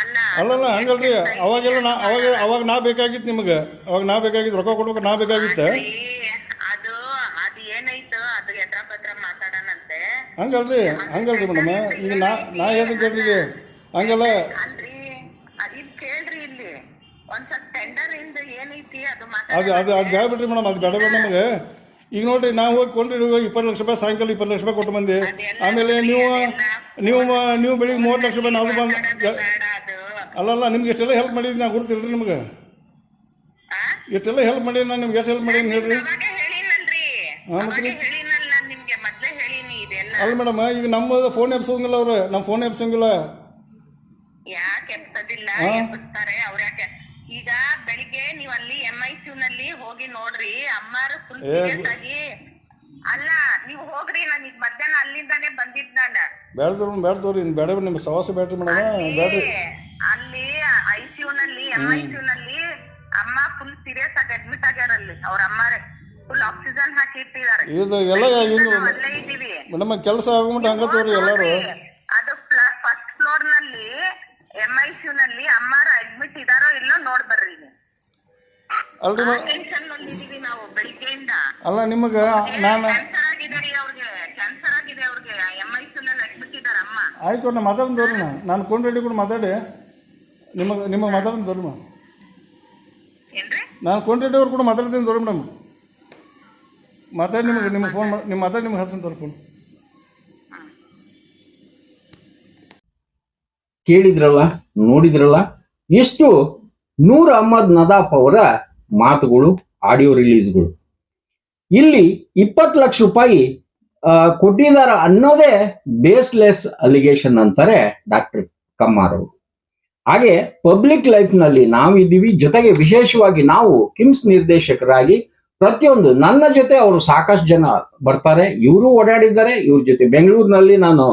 [SPEAKER 6] ಅಲ್ಲ.
[SPEAKER 7] ಅಲ್ಲಲ್ಲ ಹಂಗಲ್ರಿ ಅವಾಗೆಲ್ಲ ನಾ ಅವಾಗ ಅವಾಗ ನಾ ಬೇಕಾಗಿತ್ತು ನಿಮಗೆ. ಅವಾಗ ನಾ ಬೇಕಾಗಿತ್ತು ರೊಕ್ಕ ಕೊಡ್ಬೇಕು ನಾ ಬೇಕಾಗಿತ್ತು?
[SPEAKER 6] ಅದು ಅದು ಏನಾಯ್ತು? ಅದು ಎದ್ರ ಪತ್ರ ಮಾತಾಡೋಣಂತೆ.
[SPEAKER 7] ಹಂಗಲ್ರಿ ಹಂಗಲ್ರಿ ಮೇಡಮ್. ಈಗ ನಾ ನಾ ಹೇಳ್ತೀನಿ ಕೇಳ್ರಿ ಹಂಗಲ್ಲ?
[SPEAKER 6] ಅಲ್ರಿ ಅದ್ ಕೇಳ್ರಿ ಇಲ್ಲಿ. ಒಂದ್ ಸ್ವಲ್ಪ ಟೆಂಡರ್ ಇಂದ ಏನೈತಿ ಅದು
[SPEAKER 7] ಅದು ಅದು ಅದು ಬೇಡ ಬಿಡ್ರಿ ಮೇಡಮ್ ಅದು ಬೇಡ ಬೇಡ ನಮಗೆ. ಈಗ ನೋಡ್ರಿ ನಾವು ಹೋಗಿ ಕೊಂಡ್ರಿ ಹೋಗಿ ಇಪ್ಪತ್ತು ಲಕ್ಷ ರೂಪಾಯಿ ಸಾಯಂಕಾಲ ಇಪ್ಪತ್ತು ಲಕ್ಷ ರೂಪಾಯಿ ಕೊಟ್ಟು ಬಂದೆ ಆಮೇಲೆ ನೀವು ನೀವು ನೀವು ಬೆಳಿಗ್ಗೆ ಮೂವತ್ತು ಲಕ್ಷ ರೂಪಾಯಿ ನಾವು ಬಂದು ಅಲ್ಲಲ್ಲ ನಿಮ್ಗೆ ಎಷ್ಟೆಲ್ಲ ಹೆಲ್ಪ್ ಮಾಡಿದ್ವಿ ನಾ ಗುರುತಿಲ್ರಿ ನಿಮ್ಗೆ? ಎಷ್ಟೆಲ್ಲ ಹೆಲ್ಪ್ ಮಾಡೀನಿ ನಾನು ನಿಮ್ಗೆ ಎಷ್ಟು ಹೆಲ್ಪ್ ಮಾಡೀನಿ ಹೇಳ್ರಿ. ಹಾಂ
[SPEAKER 6] ಇದೆಲ್ಲ.
[SPEAKER 7] ಅಲ್ಲ ಮೇಡಮ್ ಈಗ ನಮ್ಮ ಫೋನ್ ಎಬ್ಸೋಂಗಿಲ್ಲ ಅವ್ರು ನಮ್ಮ ಫೋನ್ ಎಬ್ಸೋಂಗಿಲ್ಲ.
[SPEAKER 6] ಎಪ್ಪಿಸ್ತಾರೆ ಅವ್ರ ಯಾಕೆ? ಈಗ ಬೆಳಿಗ್ಗೆ ನೀವ್ ಅಲ್ಲಿ ಎಂ ಐ ಕ್ಯೂ ನಲ್ಲಿ ಹೋಗಿ ನೋಡ್ರಿ ಅಮ್ಮಾರು ಫುಲ್ ಸೀರಿಯಸ್ ಆಗಿ ಅಲ್ಲ ನೀವ್ ಹೋಗ್ರಿ ನಾನು ಈಗ ಮಧ್ಯಾಹ್ನ ಅಲ್ಲಿಂದಾನೇ ಬಂದಿದ್ ನಾನು.
[SPEAKER 7] ಬೇಡದ್ರು ಬೇಡದ್ರು ಇನ್ ಬೇಡ ನಿಮ್ ಸವಾಸ ಬೇಡ್ರಿ ಮೇಡಮ್ ಬೇಡ್ರಿ.
[SPEAKER 6] ಅಲ್ಲಿ ಐ ಸಿ ನಲ್ಲಿ ಎಂ ಐ ಸಿ ನಲ್ಲಿ ಅಮ್ಮ ಫುಲ್ ಸೀರಿಯಸ್ ಆಗಿ ಅಡ್ಮಿಟ್ ಆಗ್ಯಾರ ಅಲ್ಲಿ ಅವ್ರ ಅಮ್ಮಾರೆ. ಫುಲ್ ಆಕ್ಸಿಜನ್ ಹಾಕಿ ಇಟ್ಟಿದ್ದಾರೆ
[SPEAKER 7] ಇದು ಎಲ್ಲ
[SPEAKER 6] ಅಲ್ಲೇ ಇದ್ದೀವಿ.
[SPEAKER 7] ಮೇಡಮ್ ಕೆಲಸ ಆಗುಮಟ ಹಂಗತ್ತವ್ರಿ ಎಲ್ಲಾರು
[SPEAKER 6] ಅದು ಫಸ್ಟ್ ಫ್ಲೋರ್ನಲ್ಲಿ ಎಂ ಐ ಸಿ ಯು ನಲ್ಲಿ ಅಮ್ಮಾರ ಅಡ್ಮಿಟ್ ಇದಾರೋ ಇಲ್ಲೋ ನೋಡ್ ಬರ್ರಿ ನೀವು.
[SPEAKER 7] ಅಲ್ರಿ
[SPEAKER 6] ಆ
[SPEAKER 7] ಮೇಡಮ್
[SPEAKER 6] ಟೆನ್ಷನ್ನಲ್ಲಿ ಇದೀವಿ ನಾವು ಬೆಳಿಗ್ಗೆಯಿಂದ.
[SPEAKER 7] ಅಲ್ಲ ನಿಮಗೆ ನಾನು
[SPEAKER 6] ಕ್ಯಾನ್ಸರ್ ಆಗಿದೆ ರೀ ಅವ್ರಿಗೆ ಕ್ಯಾನ್ಸರ್ ಆಗಿದೆ ಅವ್ರಿಗೆ ಎಂ ಐ ಸಿ ನಲ್ಲಿ ಅಡ್ಮಿಟ್ ಇದಾರ ಅಮ್ಮ.
[SPEAKER 7] ಆಯ್ತು ನಮ್ಮ ನಾನು ರೆಡ್ಡಿ ಕೂಡ ಮಾತಾಡಿ. ನಿಮಗೆ ನಿಮ್ಮ ಮಾತಾಡ್ದವ್ರಿ ಮೇಡಮ್
[SPEAKER 6] ಏನ್ರಿ?
[SPEAKER 7] ನಾನು ಕೊಂಡ್ ರೆಡ್ಡಿ ಅವ್ರು ಕೂಡ ಮಾತಾಡ್ತೀನಿ ತೋರಿ ಮೇಡಮ್. ಮಾತಾಡಿ ನಿಮಗೆ ನಿಮ್ಮ ಫೋನ್ ನಿಮ್ಮ ಮಾತಾಡಿ ನಿಮ್ಗೆ ಹಸನ್ ತೋರಿ ಫೋನ್
[SPEAKER 2] ಕೇಳಿದ್ರಲ್ಲ, ನೋಡಿದ್ರಲ್ಲ, ಎಷ್ಟು ನೂರ್ ಅಹಮದ್ ನದಾಫ್ ಅವರ ಮಾತುಗಳು ಆಡಿಯೋ ರಿಲೀಸ್ಗಳು ಇಲ್ಲಿ ಇಪ್ಪತ್ತು ಲಕ್ಷ ರೂಪಾಯಿ ಕೊಟ್ಟಿದ್ದಾರೆ ಅನ್ನೋದೇ ಬೇಸ್ಲೆಸ್ ಅಲಿಗೇಷನ್ ಅಂತಾರೆ ಡಾಕ್ಟರ್ ಕಮ್ಮಾರ್ ಅವರು. ಹಾಗೆ ಪಬ್ಲಿಕ್ ಲೈಫ್ನಲ್ಲಿ ನಾವಿದ್ದೀವಿ ಜೊತೆಗೆ ವಿಶೇಷವಾಗಿ ನಾವು ಕಿಮ್ಸ್ ನಿರ್ದೇಶಕರಾಗಿ, ಪ್ರತಿಯೊಂದು ನನ್ನ ಜೊತೆ ಅವರು ಸಾಕಷ್ಟು ಜನ ಬರ್ತಾರೆ, ಇವರು ಓಡಾಡಿದ್ದಾರೆ, ಇವ್ರ ಜೊತೆ ಬೆಂಗಳೂರಿನಲ್ಲಿ ನಾನು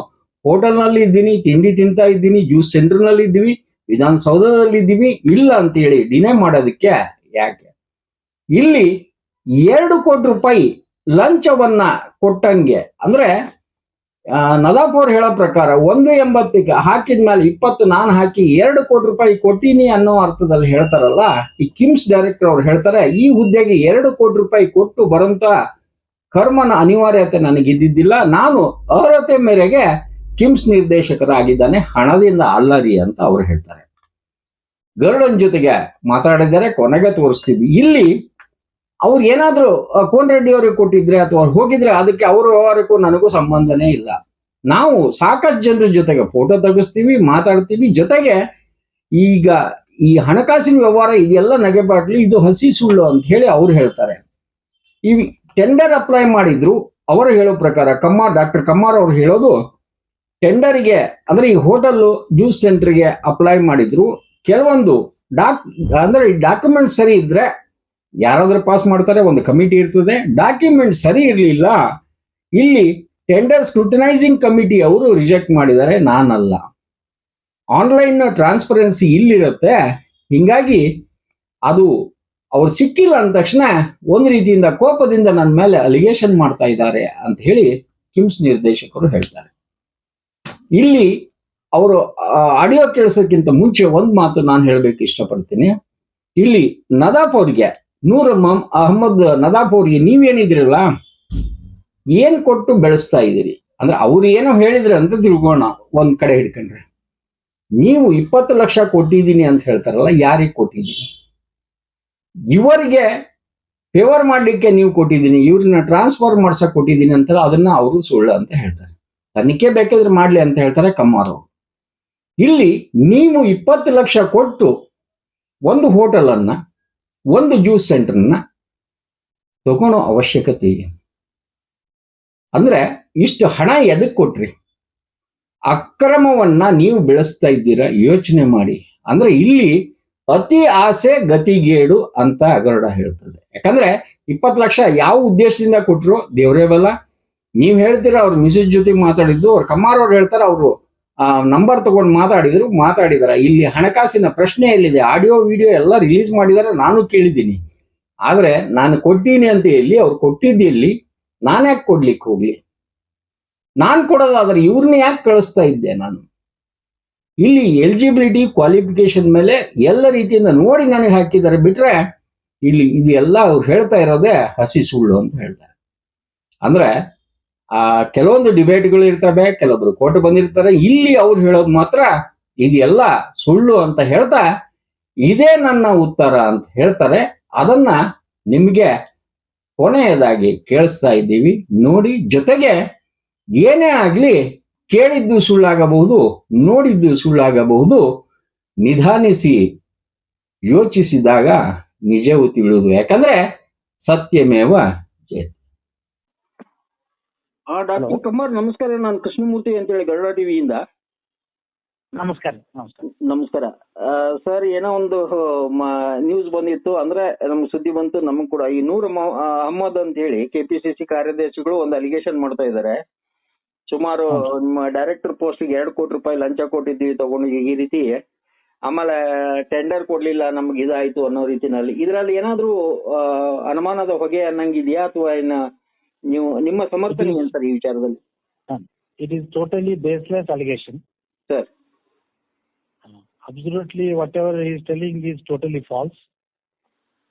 [SPEAKER 2] ಹೋಟೆಲ್ನಲ್ಲಿ ಇದ್ದೀನಿ, ತಿಂಡಿ ತಿಂತಾ ಇದ್ದೀನಿ, ಜ್ಯೂಸ್ ಸೆಂಟರ್ನಲ್ಲಿ ಇದ್ದೀವಿ, ವಿಧಾನಸೌಧದಲ್ಲಿ ಇದ್ದೀವಿ, ಇಲ್ಲ ಅಂತ ಹೇಳಿ ಡಿನೈ ಮಾಡೋದಕ್ಕೆ ಯಾಕೆ? ಇಲ್ಲಿ ಎರಡು ಕೋಟಿ ರೂಪಾಯಿ ಲಂಚವನ್ನ ಕೊಟ್ಟಂಗೆ, ಅಂದ್ರೆ ಅವ್ರು ಹೇಳೋ ಪ್ರಕಾರ ಒಂದು ಎಂಬತ್ತಕ್ಕೆ ಹಾಕಿದ್ಮೇಲೆ ಇಪ್ಪತ್ತು ನಾನು ಹಾಕಿ ಎರಡು ಕೋಟಿ ರೂಪಾಯಿ ಕೊಟ್ಟಿನಿ ಅನ್ನೋ ಅರ್ಥದಲ್ಲಿ ಹೇಳ್ತಾರಲ್ಲ, ಈ ಕಿಮ್ಸ್ ಡೈರೆಕ್ಟರ್ ಅವ್ರು ಹೇಳ್ತಾರೆ, ಈ ಹುದ್ದೆಗೆ ಎರಡು ಕೋಟಿ ರೂಪಾಯಿ ಕೊಟ್ಟು ಬರುವಂತ ಕರ್ಮನ ಅನಿವಾರ್ಯತೆ ನನಗಿದ್ದಿದ್ದಿಲ್ಲ, ನಾನು ಅರ್ಹತೆ ಮೇರೆಗೆ ಕಿಮ್ಸ್ ನಿರ್ದೇಶಕರಾಗಿದ್ದಾನೆ ಹಣದಿಂದ ಅಲ್ಲರಿ ಅಂತ ಅವರು ಹೇಳ್ತಾರೆ. ಗರುಡನ್ ಜೊತೆಗೆ ಮಾತಾಡಿದರೆ ಕೊನೆಗೆ ತೋರಿಸ್ತೀವಿ. ಇಲ್ಲಿ ಅವ್ರು ಏನಾದರೂ ಕೋನ್ ರೆಡ್ಡಿ ಅವ್ರಿಗೆ ಕೊಟ್ಟಿದ್ರೆ ಅಥವಾ ಹೋಗಿದ್ರೆ ಅದಕ್ಕೆ ಅವ್ರ ವ್ಯವಹಾರಕ್ಕೂ ನನಗೂ ಸಂಬಂಧನೇ ಇಲ್ಲ. ನಾವು ಸಾಕಷ್ಟು ಜನರ ಜೊತೆಗೆ ಫೋಟೋ ತೆಗಿಸ್ತೀವಿ, ಮಾತಾಡ್ತೀವಿ. ಜೊತೆಗೆ ಈಗ ಈ ಹಣಕಾಸಿನ ವ್ಯವಹಾರ ಇದೆಲ್ಲ ನಗೆಬಾಟ್ಲಿ ಇದು ಹಸಿ ಸುಳ್ಳು ಅಂತ ಹೇಳಿ ಅವ್ರು ಹೇಳ್ತಾರೆ. ಈ ಟೆಂಡರ್ ಅಪ್ಲೈ ಮಾಡಿದ್ರು, ಅವರು ಹೇಳೋ ಪ್ರಕಾರ ಕಮ್ಮಾರ್ ಡಾಕ್ಟರ್ ಕಮ್ಮಾರ್ ಅವ್ರು ಹೇಳೋದು ಟೆಂಡರ್ಗೆ ಅಂದ್ರೆ ಈ ಹೋಟೆಲ್ ಜ್ಯೂಸ್ ಸೆಂಟರ್ಗೆ ಅಪ್ಲೈ ಮಾಡಿದ್ರು. ಕೆಲವೊಂದು ಡಾಕ್ ಅಂದ್ರೆ ಈ ಡಾಕ್ಯುಮೆಂಟ್ ಸರಿ ಇದ್ರೆ ಯಾರಾದ್ರೂ ಪಾಸ್ ಮಾಡ್ತಾರೆ, ಒಂದು ಕಮಿಟಿ ಇರ್ತದೆ. ಡಾಕ್ಯುಮೆಂಟ್ ಸರಿ ಇರಲಿಲ್ಲ, ಇಲ್ಲಿ ಟೆಂಡರ್ ಸ್ಕ್ರೂಟನೈಸಿಂಗ್ ಕಮಿಟಿ ಅವರು ರಿಜೆಕ್ಟ್ ಮಾಡಿದ್ದಾರೆ, ನಾನಲ್ಲ. ಆನ್ಲೈನ್ ಟ್ರಾನ್ಸ್ಪರೆನ್ಸಿ ಇಲ್ಲಿರುತ್ತೆ. ಹಿಂಗಾಗಿ ಅದು ಅವ್ರು ಸಿಕ್ಕಿಲ್ಲ ಅಂದ ತಕ್ಷಣ ಒಂದು ರೀತಿಯಿಂದ ಕೋಪದಿಂದ ನನ್ನ ಮೇಲೆ ಅಲಿಗೇಷನ್ ಮಾಡ್ತಾ ಇದ್ದಾರೆ ಅಂತ ಹೇಳಿ ಕಿಮ್ಸ್ ನಿರ್ದೇಶಕರು ಹೇಳ್ತಾರೆ. ಇಲ್ಲಿ ಅವರು ಆಡಿಯೋ ಕೇಳಿಸೋಕ್ಕಿಂತ ಮುಂಚೆ ಒಂದು ಮಾತು ನಾನು ಹೇಳಬೇಕು ಇಷ್ಟಪಡ್ತೀನಿ. ಇಲ್ಲಿ ನದಾಫ್ ಅವ್ರಿಗೆ ನೂರ್ ಅಹಮದ್ ನದಾಫ್ ಅವ್ರಿಗೆ ನೀವೇನಿದ್ರಲ್ಲ ಏನ್ ಕೊಟ್ಟು ಬೆಳೆಸ್ತಾ ಇದ್ದೀರಿ? ಅಂದ್ರೆ ಅವ್ರು ಏನೋ ಹೇಳಿದ್ರೆ ಅಂತ ತಿಳ್ಕೋಣ ಒಂದ್ ಕಡೆ ಹಿಡ್ಕೊಂಡ್ರೆ. ನೀವು ಇಪ್ಪತ್ತು ಲಕ್ಷ ಕೊಟ್ಟಿದ್ದೀನಿ ಅಂತ ಹೇಳ್ತಾರಲ್ಲ, ಯಾರಿಗೆ ಕೊಟ್ಟಿದ್ದೀನಿ? ಇವರಿಗೆ ಫೇವರ್ ಮಾಡ್ಲಿಕ್ಕೆ ನೀವು ಕೊಟ್ಟಿದ್ದೀನಿ, ಇವ್ರನ್ನ ಟ್ರಾನ್ಸ್ಫರ್ ಮಾಡ್ಸಕ್ ಕೊಟ್ಟಿದ್ದೀನಿ ಅಂತ ಅದನ್ನ ಅವರು ಸುಳ್ಳು ಅಂತ ಹೇಳ್ತಾರೆ. ತನಿಖೆ ಬೇಕಾದ್ರೆ ಮಾಡ್ಲಿ ಅಂತ ಹೇಳ್ತಾರೆ ಕಮ್ಮಾರು. ಇಲ್ಲಿ ನೀವು ಇಪ್ಪತ್ತು ಲಕ್ಷ ಕೊಟ್ಟು ಒಂದು ಹೋಟೆಲ್ ಅನ್ನ ಒಂದು ಜ್ಯೂಸ್ ಸೆಂಟರ್ನ ತಗೊಳೋ ಅವಶ್ಯಕತೆ ಇದೆ. ಅಂದ್ರೆ ಇಷ್ಟು ಹಣ ಎದಕ್ ಕೊಟ್ರಿ? ಅಕ್ರಮವನ್ನ ನೀವು ಬೆಳೆಸ್ತಾ ಇದ್ದೀರಾ? ಯೋಚನೆ ಮಾಡಿ. ಅಂದ್ರೆ ಇಲ್ಲಿ ಅತಿ ಆಸೆ ಗತಿಗೇಡು ಅಂತ ಅಗರಡ ಹೇಳ್ತದೆ. ಯಾಕಂದ್ರೆ ಇಪ್ಪತ್ತು ಲಕ್ಷ ಯಾವ ಉದ್ದೇಶದಿಂದ ಕೊಟ್ರು? ದೇವರೇ ನೀವ್ ಹೇಳ್ತೀರ ಅವ್ರ ಮಿಸಸ್ ಜೊತೆ ಮಾತಾಡಿದ್ದು, ಅವ್ರ ಕಮ್ಮಾರ್ ಅವ್ರು ಹೇಳ್ತಾರೆ, ಅವರು, ಆ, ನಂಬರ್ ತಗೊಂಡು ಮಾತಾಡಿದ್ರು, ಮಾತಾಡಿದಾರ. ಇಲ್ಲಿ ಹಣಕಾಸಿನ ಪ್ರಶ್ನೆ ಎಲ್ಲಿದೆ? ಆಡಿಯೋ, ವಿಡಿಯೋ ಎಲ್ಲ ರಿಲೀಸ್ ಮಾಡಿದಾರೆ, ನಾನು ಕೇಳಿದ್ದೀನಿ. ಆದ್ರೆ ನಾನು ಕೊಟ್ಟೀನಿ ಅಂತ ಹೇಳಿ ಅವ್ರು ಕೊಟ್ಟಿದ್ದು ಎಲ್ಲಿ ನಾನು ಯಾಕೆ ಕೊಡ್ಲಿಕ್ಕೆ ಹೋಗ್ಲಿ? ನಾನ್ ಕೊಡೋದಾದ್ರೆ ಇವ್ರನ್ನ ಯಾಕೆ ಕಳಿಸ್ತಾ ಇದ್ದೆ ನಾನು? ಇಲ್ಲಿ ಎಲಿಜಿಬಿಲಿಟಿ ಕ್ವಾಲಿಫಿಕೇಶನ್ ಮೇಲೆ ಎಲ್ಲ ರೀತಿಯಿಂದ ನೋಡಿ ನನಗೆ ಹಾಕಿದ್ದಾರೆ. ಬಿಟ್ರೆ ಇಲ್ಲಿ ಇದೆಲ್ಲ ಅವ್ರು ಹೇಳ್ತಾ ಇರೋದೇ ಹಸಿ ಸುಳ್ಳು ಅಂತ ಹೇಳ್ತಾರೆ. ಅಂದ್ರೆ ಆ, ಕೆಲವೊಂದು ಡಿಬೇಟ್ಗಳು ಇರ್ತವೆ, ಕೆಲವೊಬ್ರು ಕೋರ್ಟ್ ಬಂದಿರ್ತಾರೆ. ಇಲ್ಲಿ ಅವ್ರು ಹೇಳೋದು ಮಾತ್ರ ಇದೆಲ್ಲ ಸುಳ್ಳು ಅಂತ ಹೇಳ್ತಾ ಇದೇ ನನ್ನ ಉತ್ತರ ಅಂತ ಹೇಳ್ತಾರೆ. ಅದನ್ನ ನಿಮ್ಗೆ ಕೊನೆಯದಾಗಿ ಕೇಳಿಸ್ತಾ ಇದ್ದೀವಿ. ನೋಡಿ, ಜೊತೆಗೆ ಏನೇ ಆಗ್ಲಿ ಕೇಳಿದ್ದು ಸುಳ್ಳಾಗಬಹುದು, ನೋಡಿದ್ದು ಸುಳ್ಳಾಗಬಹುದು, ನಿಧಾನಿಸಿ ಯೋಚಿಸಿದಾಗ ನಿಜವು ತಿಳಿಯುವುದು ಯಾಕಂದ್ರೆ ಸತ್ಯಮೇವ
[SPEAKER 5] ಆ ಡಾಕ್ಟರ್ ಕುಮಾರ್ ನಮಸ್ಕಾರ. ನಾನು ಕೃಷ್ಣಮೂರ್ತಿ ಅಂತ ಹೇಳಿ ಗರುಡ ಟಿವಿಯಿಂದ.
[SPEAKER 8] ನಮಸ್ಕಾರ. ನಮಸ್ಕಾರ.
[SPEAKER 5] ನಮಸ್ಕಾರ. ಸರ್ ಏನೋ ಒಂದು ನ್ಯೂಸ್ ಬಂದಿತ್ತು. ಅಂದ್ರೆ ನಮ್ಗೆ ಸುದ್ದಿ ಬಂತು. ನಮಗ್ ಕೂಡ ಈ ನೂರ್ ಅಹಮದ್ ಅಂತ ಹೇಳಿ ಕೆಪಿಸಿಸಿ ಕಾರ್ಯದರ್ಶಿಗಳು ಒಂದು ಅಲಿಗೇಷನ್ ಮಾಡ್ತಾ ಇದ್ದಾರೆ ಸುಮಾರು ನಿಮ್ಮ ಡೈರೆಕ್ಟರ್ ಪೋಸ್ಟ್ ಎರಡು ಕೋಟಿ ರೂಪಾಯಿ ಲಂಚ ಕೊಟ್ಟಿದ್ದೀವಿ ತಗೊಂಡು ಈ- ರೀತಿ. ಆಮೇಲೆ ಟೆಂಡರ್ ಕೊಡ್ಲಿಲ್ಲ ನಮ್ಗೆ ಇದಾಯ್ತು ಅನ್ನೋ ರೀತಿನಲ್ಲಿ. ಇದರಲ್ಲಿ ಏನಾದ್ರೂ ಅನುಮಾನದ ಹೊಗೆ ಅನ್ನಂಗಿದ್ಯಾ ಅಥವಾ ಏನ ನೀವು ನಿಮ್ಮ ಸಮರ್ಥನೆ ಏನ್ ಸರ್ ಈ ವಿಚಾರದಲ್ಲಿ?
[SPEAKER 8] It is totally baseless allegation
[SPEAKER 5] sir.
[SPEAKER 8] Absolutely whatever is telling is totally false